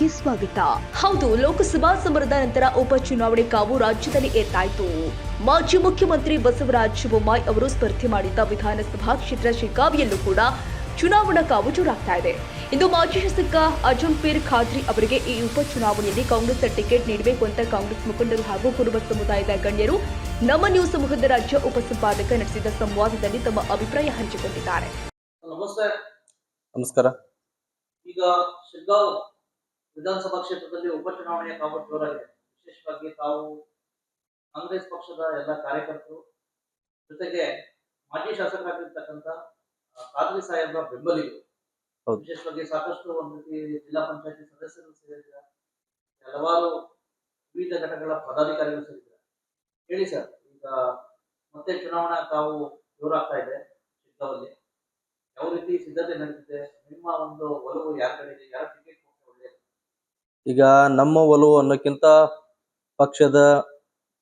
ನ್ಯೂಸ್ಗೆ ಸ್ವಾಗತ. ಹೌದು ಲೋಕಸಭಾ ಸಮರದ ನಂತರ ಉಪಚುನಾವಣೆ ಕಾವು ರಾಜ್ಯದಲ್ಲಿ ಎತ್ತಾಯಿತು ಮಾಜಿ ಮುಖ್ಯಮಂತ್ರಿ ಬಸವರಾಜ ಬೊಮ್ಮಾಯಿ ಅವರು ಸ್ಪರ್ಧೆ ಮಾಡಿದ್ದ ವಿಧಾನಸಭಾ ಕ್ಷೇತ್ರ ಶಿಗಾವಿಯಲ್ಲೂ ಕೂಡ ಚುನಾವಣಾ ಕಾವು ಜೋರಾಗ್ತಾ ಇದೆ. ಇಂದು ಮಾಜಿ ಶಾಸಕ ಅಜಂಪೀರ್ ಖಾದ್ರಿ ಅವರಿಗೆ ಈ ಉಪಚುನಾವಣೆಯಲ್ಲಿ ಕಾಂಗ್ರೆಸ್ ಟಿಕೆಟ್ ನೀಡಬೇಕು ಅಂತ ಕಾಂಗ್ರೆಸ್ ಮುಖಂಡರು ಹಾಗೂ ಕುರುಬ ಸಮುದಾಯದ ಗಣ್ಯರು ನಮ್ಮ ನ್ಯೂಸ್ ಸಮೂಹದ ರಾಜ್ಯ ಉಪಸಂಪಾದಕ ನಡೆಸಿದ ಸಂವಾದದಲ್ಲಿ ತಮ್ಮ ಅಭಿಪ್ರಾಯ ಹಂಚಿಕೊಂಡಿದ್ದಾರೆ. ನಮಸ್ಕಾರ. ಈಗ ಶಿಗ್ಗಾಂವ್ ವಿಧಾನಸಭಾ ಕ್ಷೇತ್ರದಲ್ಲಿ ಉಪಚುನಾವಣೆಯ ಕಾವು ಜೋರಾಗಿದೆ. ವಿಶೇಷವಾಗಿ ತಾವು ಕಾಂಗ್ರೆಸ್ ಪಕ್ಷದ ಎಲ್ಲ ಕಾರ್ಯಕರ್ತರು ಜೊತೆಗೆ ಮಾಜಿ ಶಾಸಕರಾಗಿರ್ತಕ್ಕಂಥ ಖಾದ್ರಿ ಸಾಹೇಬ್ರ ಬೆಂಬಲಿಗರು. ವಿಶೇಷವಾಗಿ ಸಾಕಷ್ಟು ಒಂದು ರೀತಿ ಜಿಲ್ಲಾ ಪಂಚಾಯತಿ ಸದಸ್ಯರು ಸೇರಿದ್ದಾರೆ ಹಲವಾರು ವಿವಿಧ ಘಟಕಗಳ ಪದಾಧಿಕಾರಿಗಳು ಸೇರಿದ್ದಾರೆ ಹೇಳಿ ಸರ್ ಈಗ ಮತ್ತೆ ಚುನಾವಣಾ ತಾವು ಜೋರಾಗ್ತಾ ಇದೆ ಚಿಕ್ಕವಲ್ಲಿ ಯಾವ ರೀತಿ ಸಿದ್ಧತೆ ನಡೆದಿದೆ ನಿಮ್ಮ ಒಂದು ಒಲವು ಯಾರ ಕಡೆ ಇದೆ ಯಾರ ಟಿಕೆಟ್ ಈಗ ನಮ್ಮ ಒಲವು ಅನ್ನೋಕ್ಕಿಂತ ಪಕ್ಷದ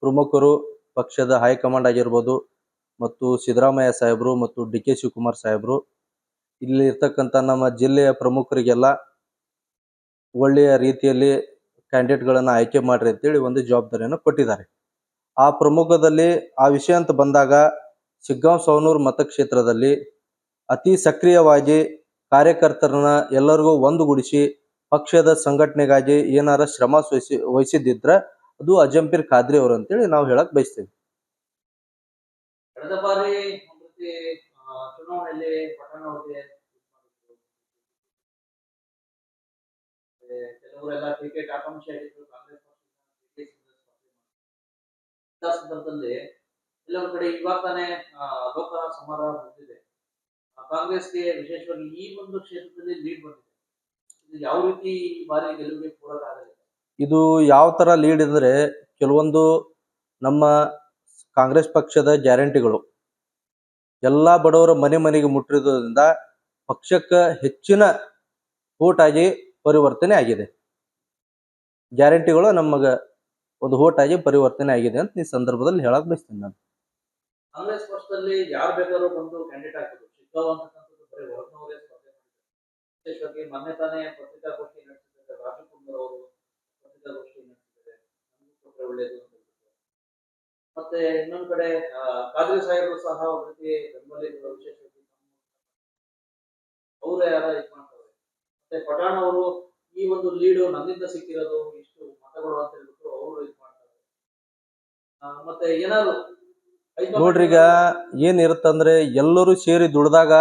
ಪ್ರಮುಖರು, ಪಕ್ಷದ ಹೈಕಮಾಂಡ್ ಆಗಿರ್ಬೋದು ಮತ್ತು ಸಿದ್ದರಾಮಯ್ಯ ಸಾಹೇಬರು ಮತ್ತು ಡಿ ಕೆ ಶಿವಕುಮಾರ್ ಸಾಹೇಬರು. ಇಲ್ಲಿ ಇರ್ತಕ್ಕಂಥ ನಮ್ಮ ಜಿಲ್ಲೆಯ ಪ್ರಮುಖರಿಗೆಲ್ಲ ಒಳ್ಳೆಯ ರೀತಿಯಲ್ಲಿ ಕ್ಯಾಂಡಿಡೇಟ್ಗಳನ್ನು ಆಯ್ಕೆ ಮಾಡ್ರಿ ಅಂತೇಳಿ ಒಂದು ಜವಾಬ್ದಾರಿಯನ್ನು ಕೊಟ್ಟಿದ್ದಾರೆ. ಆ ಪ್ರಮುಖದಲ್ಲಿ ಆ ವಿಷಯ ಅಂತ ಬಂದಾಗ ಶಿಗ್ಗಾಂವ್ ಸವನೂರು ಮತಕ್ಷೇತ್ರದಲ್ಲಿ ಅತಿ ಸಕ್ರಿಯವಾಗಿ ಕಾರ್ಯಕರ್ತರನ್ನ ಎಲ್ಲರಿಗೂ ಒಂದುಗೂಡಿಸಿ ಪಕ್ಷದ ಸಂಘಟನೆಗಾಗಿ ಏನಾರ ಶ್ರಮ ವಹಿಸಿ, ವಹಿಸಿದ್ದಿದ್ರ ಅದು ಅಜಂಪೀರ್ ಖಾದ್ರಿ ಅವರು ಅಂತೇಳಿ ನಾವು ಹೇಳಕ್ ಬಯಸ್ತೇವೆ. ಕಳೆದ ಬಾರಿ ಒಂದು ಚುನಾವಣೆಯಲ್ಲಿ ಪಟ್ಟಣ ಅವ್ರಿಗೆ ಕೆಲವರೆಲ್ಲ ಟಿಕೆಟ್ ಆಕಾಂಕ್ಷಿ ಆಗಿದ್ರು, ಕಾಂಗ್ರೆಸ್. ಇಂಥ ಸಂದರ್ಭದಲ್ಲಿ ಕೆಲವೊಂದು ಕಡೆ ಇವಾಗ ತಾನೇ ಲೋಕ ಸಮರ ಮುಗಿದಿದೆ. ಕಾಂಗ್ರೆಸ್ಗೆ ವಿಶೇಷವಾಗಿ ಈ ಒಂದು ಕ್ಷೇತ್ರದಲ್ಲಿ ಲೀಡ್ ಬಂದಿದೆ. ಯಾವ ರೀತಿ ಈ ಬಾರಿ ಗೆಲುವಿಗೆ ಇದು ಯಾವ ತರ ಲೀಡ್ ಇದ್ರೆ ಕೆಲವೊಂದು ನಮ್ಮ ಕಾಂಗ್ರೆಸ್ ಪಕ್ಷದ ಗ್ಯಾರಂಟಿಗಳು. ಎಲ್ಲಾ ಬಡವರ ಮನೆ ಮನೆಗೆ ಮುಟ್ಟಿರೋದ್ರಿಂದ ಪಕ್ಷಕ್ಕೆ ಹೆಚ್ಚಿನ ಓಟಾಗಿ ಆಗಿ ಪರಿವರ್ತನೆ ಆಗಿದೆ. ಗ್ಯಾರಂಟಿಗಳು ನಮಗ ಒಂದು ಓಟ್ ಆಗಿ ಪರಿವರ್ತನೆ ಆಗಿದೆ ಅಂತ ಈ ಸಂದರ್ಭದಲ್ಲಿ ಹೇಳಕ್ ಬಯಸ್ತೀನಿ ನಾನು. ಕಾಂಗ್ರೆಸ್ ಪಕ್ಷದಲ್ಲಿ ಯಾರು ಬೇಕಾದ್ರೂ ಬಂದು ಕ್ಯಾಂಡಿಡೇಟ್ ಆಗ್ಬೋದು. ಬರೀ ಮಾಡಿದ್ದಾರೆ ವಿಶೇಷವಾಗಿ ಮೊನ್ನೆ ತಾನೇ ಪತ್ರಿಕಾಗೋಷ್ಠಿ ನಡೆಸಿದ್ದಾರೆ. ರಾಜು ಕುಂದರ್ ಅವರು ಪತ್ರಿಕಾಗೋಷ್ಠಿ ನಡೆಸಿದ್ದಾರೆ. ನಮಗೂ ಕೊಟ್ಟರೆ ಒಳ್ಳೆಯದು ಅಂತ. ಮತ್ತೆ ಇನ್ನೊಂದ್ ಕಡೆ ಕಾದ್ರಿ ಸಾಹೇಬರು ಸಹ ಒಂದ್ ರೀತಿ ವಿಶೇಷವಾಗಿ ಅವರೇ ಯಾರ ಇದು ಮಾಡ್ತಾರೆ. ಮತ್ತೆ ಪಠಾಣ್ ಅವರು ಈ ಒಂದು ಲೀಡು ನನ್ನಿಂದ ಸಿಕ್ಕಿರೋದು ಇಷ್ಟು ಮತಗಳು ಅಂತ ಹೇಳ್ಬಿಟ್ಟು ಅವರು ಇದು ಮಾಡ್ತಾರೆ. ಮತ್ತೆ ಏನಾದ್ರು ನೋಡ್ರಿ ಈಗ ಏನ್ ಇರುತ್ತಂದ್ರೆ ಎಲ್ಲರೂ ಸೇರಿ ದುಡ್ದಾಗ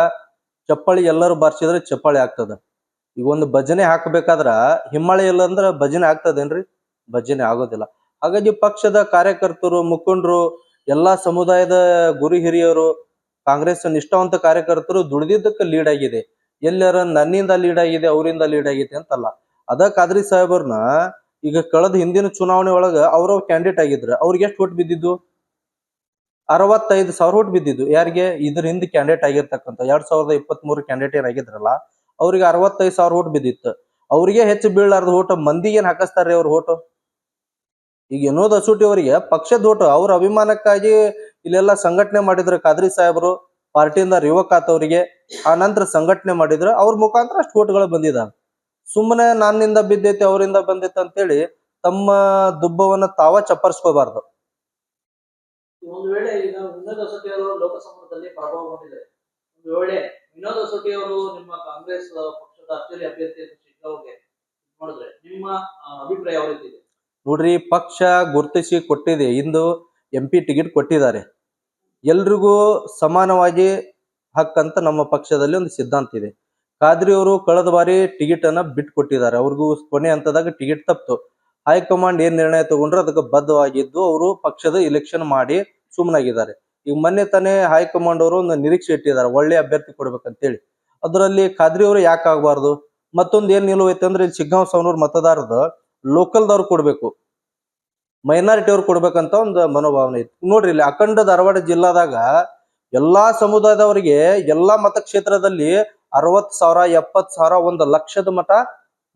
ಚಪ್ಪಾಳಿ ಎಲ್ಲರೂ ಬಾರ್ಸಿದ್ರೆ ಚಪ್ಪಾಳಿ ಆಗ್ತದ. ಈಗ ಒಂದು ಭಜನೆ ಹಾಕಬೇಕಾದ್ರ ಹಿಮ್ಮಾಳಿ ಇಲ್ಲ ಅಂದ್ರೆ ಭಜನೆ ಆಗ್ತದೇನ್ರಿ? ಭಜನೆ ಆಗೋದಿಲ್ಲ. ಹಾಗಾಗಿ ಪಕ್ಷದ ಕಾರ್ಯಕರ್ತರು, ಮುಖಂಡರು, ಎಲ್ಲಾ ಸಮುದಾಯದ ಗುರು ಹಿರಿಯರು, ಕಾಂಗ್ರೆಸ್ ನಿಷ್ಠಾವಂತ ಕಾರ್ಯಕರ್ತರು ದುಡಿದಿದ್ದಕ್ಕೆ ಲೀಡ್ ಆಗಿದೆ. ಎಲ್ಲರ ನನ್ನಿಂದ ಲೀಡ್ ಆಗಿದೆ, ಅವರಿಂದ ಲೀಡ್ ಆಗಿದೆ ಅಂತಲ್ಲ. ಅದ ಖಾದ್ರಿ ಸಾಹೇಬರ್ನ ಈಗ ಕಳೆದ ಹಿಂದಿನ ಚುನಾವಣೆ ಒಳಗ ಅವ್ರವ್ರ ಕ್ಯಾಂಡಿಡೇಟ್ ಆಗಿದ್ರ ಅವ್ರಿಗೆ ಎಷ್ಟು ಓಟ್ ಬಿದ್ದಿದ್ದು? ಅರವತ್ತೈದು ಸಾವಿರ ಓಟ್ ಬಿದ್ದಿದ್ದು. ಯಾರಿಗೆ? ಇದ್ರ ಹಿಂದೆ ಕ್ಯಾಂಡಿಡೇಟ್ ಆಗಿರ್ತಕ್ಕಂಥ. ಎರಡ್ ಸಾವಿರದ ಇಪ್ಪತ್ತ್ ಮೂರು ಕ್ಯಾಂಡಿಡೇಟ್ ಏನಾಗಿದ್ರಲ್ಲ ಅವ್ರಿಗೆ ಅರವತ್ತೈದು ಸಾವಿರ ಓಟ್ ಬಿದ್ದಿತ್ತು. ಅವ್ರಿಗೆ ಹೆಚ್ಚು ಬೀಳಾರ್ದ ಓಟ್ ಮಂದಿಗೆ ಏನ್ ಹಾಕಿಸ್ತಾರ್ರಿ ಅವ್ರ ಓಟು ಈಗ ವಿನೋದ್ ಅಸೂಟಿ ಅವರಿಗೆ. ಪಕ್ಷದ ಓಟು ಅವ್ರ ಅಭಿಮಾನಕ್ಕಾಗಿ ಇಲ್ಲೆಲ್ಲ ಸಂಘಟನೆ ಮಾಡಿದ್ರು ಖಾದ್ರಿ ಸಾಹೇಬರು, ಪಾರ್ಟಿಯಿಂದ ಯುವಕ ಅವರಿಗೆ. ಆ ನಂತರ ಸಂಘಟನೆ ಮಾಡಿದ್ರು. ಅವ್ರ ಮುಖಾಂತರ ಅಷ್ಟು ಓಟ್ಗಳು ಬಂದಿದ್ದಾವೆ ಸುಮ್ಮನೆ ನನ್ನಿಂದ ಬಿದ್ದೈತಿ, ಅವರಿಂದ ಬಂದೈತೆ ಅಂತೇಳಿ ತಮ್ಮ ದುಬ್ಬವನ್ನ ತಾವ ಚಪ್ಪರ್ಸ್ಕೋಬಾರ್ದು. ಒಂದು ವೇಳೆ ಈಗ ವಿನೋದ್ ಹೊಸಟಿ ಅವರು ಲೋಕಸಭಾದಲ್ಲಿ ಪರಾಭವಗೊಂಡಿದ್ದಾರೆ ಒಂದು ವೇಳೆ ವಿನೋದ್ ಹೊಸಟಿ ಅವರು ನಿಮ್ಮ ಕಾಂಗ್ರೆಸ್ ಪಕ್ಷದ ಅಚ್ಚರಿ ಅಭ್ಯರ್ಥಿ ಅಂತ ನೋಡಿದ್ರೆ ನಿಮ್ಮ ಅಭಿಪ್ರಾಯ ಯಾವ ರೀತಿ ಇದೆ? ನೋಡ್ರಿ, ಪಕ್ಷ ಗುರುತಿಸಿ ಕೊಟ್ಟಿದೆ. ಇಂದು ಎಂ ಪಿ ಟಿಕೆಟ್ ಕೊಟ್ಟಿದ್ದಾರೆ. ಎಲ್ರಿಗೂ ಸಮಾನವಾಗಿ ಹಕ್ಕಂತ ನಮ್ಮ ಪಕ್ಷದಲ್ಲಿ ಒಂದು ಸಿದ್ಧಾಂತ ಇದೆ. ಖಾದ್ರಿ ಅವರು ಕಳೆದ ಬಾರಿ ಟಿಕೆಟ್ ಅನ್ನ ಬಿಟ್ಟು ಕೊಟ್ಟಿದ್ದಾರೆ. ಅವ್ರಿಗೂ ಕೊನೆ ಹಂತದಾಗ ಟಿಕೆಟ್ ತಪ್ಪಿತು ಹೈಕಮಾಂಡ್ ಏನ್ ನಿರ್ಣಯ ತಗೊಂಡ್ರು ಅದಕ್ಕೆ ಬದ್ಧವಾಗಿದ್ದು ಅವರು ಪಕ್ಷದ ಇಲೆಕ್ಷನ್ ಮಾಡಿ ಸುಮ್ಮನಾಗಿದ್ದಾರೆ. ಈಗ ಮೊನ್ನೆ ತಾನೇ ಹೈಕಮಾಂಡ್ ಅವರು ಒಂದು ನಿರೀಕ್ಷೆ ಇಟ್ಟಿದ್ದಾರೆ, ಒಳ್ಳೆ ಅಭ್ಯರ್ಥಿ ಕೊಡ್ಬೇಕಂತೇಳಿ. ಅದರಲ್ಲಿ ಖಾದ್ರಿ ಅವರು ಯಾಕೆ ಆಗಬಾರ್ದು? ಮತ್ತೊಂದು ಏನ್ ನಿಲುವು ಐತೆ ಅಂದ್ರೆ ಇಲ್ಲಿ ಶಿಗ್ಗಾಂವ್ ಸವನೂರ್ ಮತದಾರದ ಲೋಕಲ್ದವ್ರು ಕೊಡ್ಬೇಕು. ಮೈನಾರಿಟಿ ಅವ್ರು ಕೊಡ್ಬೇಕಂತ ಒಂದು ಮನೋಭಾವನೆ ಇತ್ತು ನೋಡ್ರಿ ಇಲ್ಲಿ ಅಖಂಡ ಧಾರವಾಡ ಜಿಲ್ಲಾದಾಗ ಎಲ್ಲಾ ಸಮುದಾಯದವರಿಗೆ ಎಲ್ಲಾ ಮತಕ್ಷೇತ್ರದಲ್ಲಿ ಅರವತ್ ಸಾವಿರ ಎಪ್ಪತ್ ಸಾವಿರ, ಒಂದು ಲಕ್ಷದ ಮತ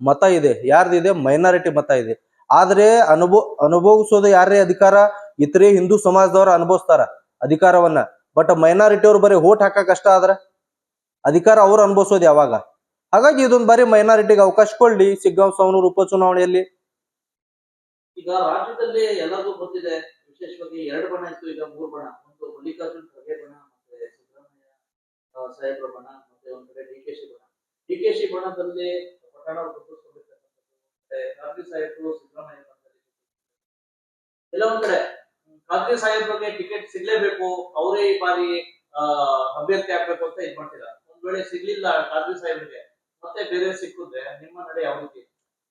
ಮತ ಇದೆ. ಯಾರ್ದಿದೆ? ಮೈನಾರಿಟಿ ಮತ ಇದೆ. ಆದ್ರೆ ಅನುಭವ ಅನುಭವಿಸೋದು ಯಾರೇ ಅಧಿಕಾರ? ಇತರೆ ಹಿಂದೂ ಸಮಾಜದವರು ಅನುಭವಿಸ್ತಾರ ಅಧಿಕಾರವನ್ನ. ಬಟ್ ಮೈನಾರಿಟಿ ಅವ್ರು ಬರೀ ಓಟ್ ಹಾಕಕ್ ಕಷ್ಟ ಆದ್ರ ಅಧಿಕಾರ ಅವ್ರು ಅನುಭವಿಸೋದು ಯಾವಾಗ? ಹಾಗಾಗಿ ಇದೊಂದು ಬಾರಿ ಮೈನಾರಿಟಿಗೆ ಅವಕಾಶ ಕೊಡ್ಲಿ, ಸಿಗ್ಗಾಂವ್, ಸವನೂರು ಉಪಚುನಾವಣೆಯಲ್ಲಿ. ಈಗ ರಾಜ್ಯದಲ್ಲಿ ಎಲ್ಲರಿಗೂ ಗೊತ್ತಿದೆ, ವಿಶೇಷವಾಗಿ ಎರಡು ಬಣ ಇತ್ತು, ಈಗ ಮೂರು ಬಣ. ಒಂದು ಮಲ್ಲಿಕಾರ್ಜುನ್ ಖರ್ಗೆ ಬಣ, ಮತ್ತೆ ಸಿದ್ದರಾಮಯ್ಯ ಸಾಹೇಬ್ರ ಬಣ, ಮತ್ತೆ ಒಂದ್ ಕಡೆ ಡಿ ಕೆ ಶಿ ಬಣ. ಡಿ ಕೆ ಶಿ ಬಣದಲ್ಲಿ ಪಟ್ಟಣ ಗುರುತಿಸ್ಕೊಂಡಿರ್ತಕ್ಕಂಥದ್ದು, ಮತ್ತೆ ಸಾಹೇಬ್ರು ಸಿದ್ದರಾಮಯ್ಯ ಎಲ್ಲ ಒಂದ್ ಕಡೆ. ಖಾದ್ರಿ ಸಾಹೇಬ್ರಿಗೆ ಟಿಕೆಟ್ ಸಿಗ್ಲೇಬೇಕು ಅವರೇ ಈ ಬಾರಿ ಅಭ್ಯರ್ಥಿ ಆಗ್ಬೇಕು ಅಂತ ಇದ್ ಮಾಡ್ತಿದ್ದಾರೆ ಒಂದ್ ವೇಳೆ ಸಿಗ್ಲಿಲ್ಲ ಖಾದ್ರಿ ಸಾಹೇಬ್ರಿಗೆ ಮತ್ತೆ ಬೇರೆ ಸಿಕ್ಕಿದ್ರೆ ನಿಮ್ಮ ನಡೆ ಯಾವ ರೀತಿ?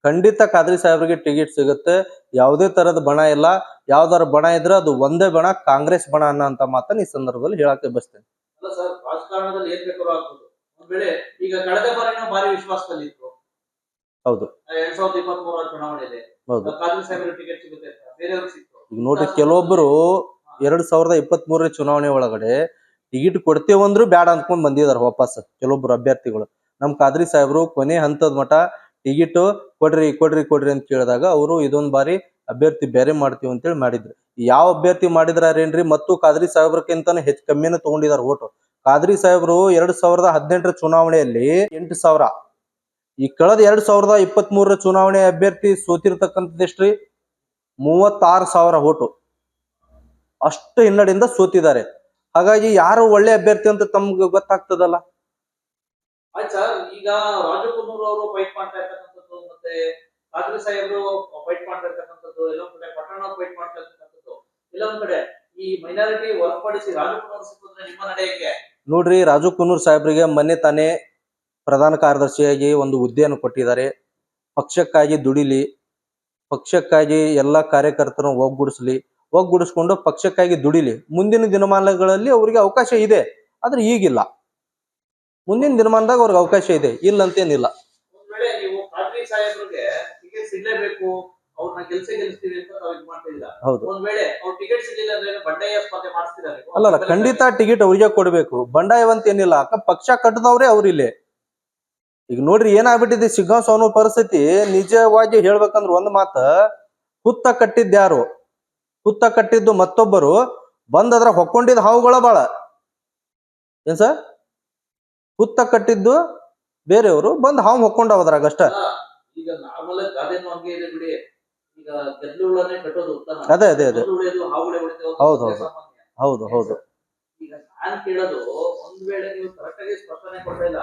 ಖಂಡಿತ ಖಾದ್ರಿ ಸಾಹೇಬ್ರಿಗೆ ಟಿಕೆಟ್ ಸಿಗುತ್ತೆ. ಯಾವುದೇ ತರದ ಬಣ ಇಲ್ಲ. ಯಾವ್ದಾರ ಬಣ ಇದ್ರೆ ಅದು ಒಂದೇ ಬಣ ಕಾಂಗ್ರೆಸ್ ಬಣ ಅನ್ನೋ ಮಾತನ್ನ ಈ ಸಂದರ್ಭದಲ್ಲಿ ಹೇಳಕ್ಕೆ ಬಸ್ತೇನೆ ಅಲ್ಲ ಸರ್ ರಾಜಕಾರಣದಲ್ಲಿ ಏನ್ ಬೇಕಾದ್ರೂ ಆಗ್ಬೋದು. ಒಂದ್ ವೇಳೆ ಈಗ ಕಳೆದ ಬಾರಿನ ಭಾರಿ ವಿಶ್ವಾಸದಲ್ಲಿ ಇತ್ತು ಹೌದು. ಎರಡ್ ಸಾವಿರದ ಇಪ್ಪತ್ತ್ ಮೂರರ ಚುನಾವಣೆಯಲ್ಲಿ. ಹೌದು. ಖಾದ್ರಿ ಸಾಹೇಬ್ರಿಗೆ ಟಿಕೆಟ್ ಸಿಗುತ್ತೆ ಅಂತ ಬೇರೆಯವ್ರಿಗೆ ಸಿಕ್ತು. ಈಗ ನೋಡ್ರಿ ಕೆಲವೊಬ್ರು ಎರಡ್ ಸಾವಿರದ ಇಪ್ಪತ್ತ್ ಮೂರನೇ ಚುನಾವಣೆ ಒಳಗಡೆ ಟಿಕೆಟ್ ಕೊಡ್ತೇವಂದ್ರು ಬ್ಯಾಡ ಅಂದ್ಕೊಂಡ್ ಬಂದಿದಾರೆ ವಾಪಸ್ ಕೆಲವೊಬ್ರು ಅಭ್ಯರ್ಥಿಗಳು. ನಮ್ ಖಾದ್ರಿ ಸಾಹೇಬ್ರು, ಕೊನೆ ಹಂತದ ಮಠ ಟಿಕೆಟ್ ಕೊಡ್ರಿ ಕೊಡ್ರಿ ಕೊಡ್ರಿ ಅಂತ ಕೇಳಿದಾಗ ಅವರು ಇದೊಂದ್ ಬಾರಿ ಅಭ್ಯರ್ಥಿ ಬೇರೆ ಮಾಡ್ತೀವಿ ಅಂತೇಳಿ ಮಾಡಿದ್ರು. ಯಾವ ಅಭ್ಯರ್ಥಿ ಮಾಡಿದ್ರೇನ್ರಿ ಮತ್ತು ಖಾದ್ರಿ ಸಾಹೇಬ್ರಕ್ಕಿಂತಾನು ಹೆಚ್ಚು ಕಮ್ಮಿನ ತಗೊಂಡಿದಾರ ಓಟು. ಖಾದ್ರಿ ಸಾಹೇಬ್ರು ಎರಡ್ ಸಾವಿರದ ಹದಿನೆಂಟರ ಚುನಾವಣೆಯಲ್ಲಿ ಎಂಟು ಸಾವಿರ. ಈ ಕಳೆದ ಎರಡ್ ಸಾವಿರದ ಇಪ್ಪತ್ತ್ ಮೂರರ ಚುನಾವಣೆ ಅಭ್ಯರ್ಥಿ ಸೋತಿರ್ತಕ್ಕಂಥದ್ದು ಎಷ್ಟ್ರಿ? ಮೂವತ್ತಾರು ಸಾವಿರ ಓಟು. ಅಷ್ಟು ಹಿನ್ನಡೆಯಿಂದ ಸೋತಿದ್ದಾರೆ. ಹಾಗಾಗಿ ಯಾರು ಒಳ್ಳೆ ಅಭ್ಯರ್ಥಿ ಅಂತ ತಮ್ಗೆ ಗೊತ್ತಾಗ್ತದಲ್ಲ? ಈಗ ರಾಜಕುಮಾರ್ ಅವರು ಫೈಟ್ ಮಾಡ್ತಾ ಇರ್ತಕ್ಕಂಥದ್ದು ಮತ್ತೆ ಖಾದ್ರಿ ಸಾಹೇಬ್ರು ಫೈಟ್ ಮಾಡ್ತಾ ಇರ್ತಕ್ಕಂಥದ್ದು ಎಲ್ಲೊಂದ್ ಕಡೆ ಪಟ್ಟಣ ಫೈಟ್ ಮಾಡ್ತಾ ಇರ್ತಕ್ಕಂಥದ್ದು ಇಲ್ಲೊಂದ್ ಕಡೆ ಈ ಮೈನಾರಿಟಿ ಹೊರತುಪಡಿಸಿ ರಾಜು ಸಿಕ್ಕಿದ್ರೆ ನಿಮ್ಮ ನಡೆಯಕ್ಕೆ? ನೋಡ್ರಿ ರಾಜು ಕುನೂರ್ ಸಾಹೇಬ್ರಿಗೆ ಮೊನ್ನೆ ತಾನೇ ಪ್ರಧಾನ ಕಾರ್ಯದರ್ಶಿಯಾಗಿ ಒಂದು ಹುದ್ದೆಯನ್ನು ಕೊಟ್ಟಿದ್ದಾರೆ. ಪಕ್ಷಕ್ಕಾಗಿ ದುಡಿಲಿ. ಪಕ್ಷಕ್ಕಾಗಿ ಎಲ್ಲ ಕಾರ್ಯಕರ್ತರನ್ನು ಒಗ್ಗೂಡಿಸ್ಲಿ ಒಗ್ಗೂಡಿಸ್ಕೊಂಡು ಪಕ್ಷಕ್ಕಾಗಿ ದುಡಿಲಿ. ಮುಂದಿನ ದಿನಮಾನಗಳಲ್ಲಿ ಅವರಿಗೆ ಅವಕಾಶ ಇದೆ ಆದ್ರೆ ಈಗಿಲ್ಲ. ಮುಂದಿನ ದಿನಮಾನದಾಗ ಅವ್ರಿಗೆ ಅವಕಾಶ ಇದೆ ಇಲ್ಲ ಅಂತೇನಿಲ್ಲ ಅಲ್ಲ ಹೌದು? ಅಲ್ಲಲ್ಲ ಖಂಡಿತ ಟಿಕೆಟ್ ಅವ್ರಿಗೆ ಕೊಡ್ಬೇಕು. ಬಂಡಾಯವಂತ ಏನಿಲ್ಲ ಅಕ್ಕ ಪಕ್ಷ ಕಟ್ಟದವ್ರೆ ಅವ್ರಿಲ್ಲಿ. ಈಗ ನೋಡ್ರಿ ಏನಾಗ್ಬಿಟ್ಟಿದೆ ಸಿಗ್ಗಾಂವ್ ಸೋನು ಪರಿಸ್ಥಿತಿ ನಿಜವಾಗಿ ಹೇಳ್ಬೇಕಂದ್ರೆ ಒಂದ್ ಮಾತ ಹುತ್ತ ಕಟ್ಟಿದ್ಯಾರು ಹುತ್ತ ಕಟ್ಟಿದ್ದು ಮತ್ತೊಬ್ಬರು ಬಂದದ್ರ ಹೊಕ್ಕೊಂಡಿದ್ದು ಹಾವುಗಳ ಬಾಳ. ಏನ್ ಸರ್? ಹುತ್ತ ಕಟ್ಟಿದ್ದು ಬೇರೆಯವರು ಬಂದ್ ಹಾವು ಹೊಕ್ಕೊಂಡವ ಅದ್ರಾಗ ಅಷ್ಟ ಈಗ ನಾರ್ಮಲ್ ಗಾದೆನೂ ಹಂಗೆ ಇದೆ ಬಿಡಿ. ಈಗ ಗೆದ್ಲು ಹುಳನೇ ಕಟ್ಟೋದು ಉತ್ತಮ. ಅದೇ ಅದೇ ಅದೇ. ಗೆದ್ಲು ಹಾವುಳೆ ಹೌದು, ಹೌದು. ಹೌದು ಹೌದು. ಈಗ ನಾನ್ ಕೇಳೋದು ಒಂದ್ ವೇಳೆ ನೀವು ಕರೆಕ್ಟಾಗಿ ಸ್ಪಷ್ಟನೆ ಕೊಡ್ತಾ ಇಲ್ಲ.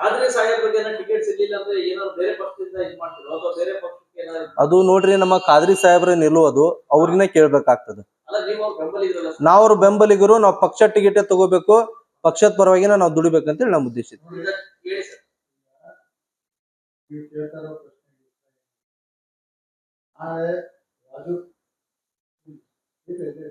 ಆದ್ರೆ ಸಾಹೇಬ್ರಿಗೆ ಟಿಕೆಟ್ ಸಿಗ್ಲಿಲ್ಲ ಅಂದ್ರೆ ಏನಾದ್ರು ಬೇರೆ ಪಕ್ಷದಿಂದ ಇದು ಮಾಡ್ತಿರೋ ಅಥವಾ ಬೇರೆ ಪಕ್ಷಕ್ಕೆ ಏನಾದ್ರು ಅದು ನೋಡ್ರಿ ನಮ್ಮ ಖಾದ್ರಿ ಸಾಹೇಬ್ರ ನಿಲ್ಲುವುದು ಅವ್ರಿಗನೇ ಕೇಳ್ಬೇಕಾಗ್ತದೆ ಅಲ್ಲ ನೀವು ಅವ್ರ. ನಾವ್ರ ಬೆಂಬಲಿಗರು ನಾವು ಪಕ್ಷ ಟಿಕೆಟ್ ತಗೋಬೇಕು ಪಕ್ಷದ ಪರವಾಗಿನ ನಾವು ದುಡಿಬೇಕಂತೇಳಿ ನಮ್ಮ ಉದ್ದೇಶ ಇದೆ. ಈಗ ಸರ್ ನೀವು ಆದ್ರೆ ರಾಜು ಇದೆ, ಇದೆ.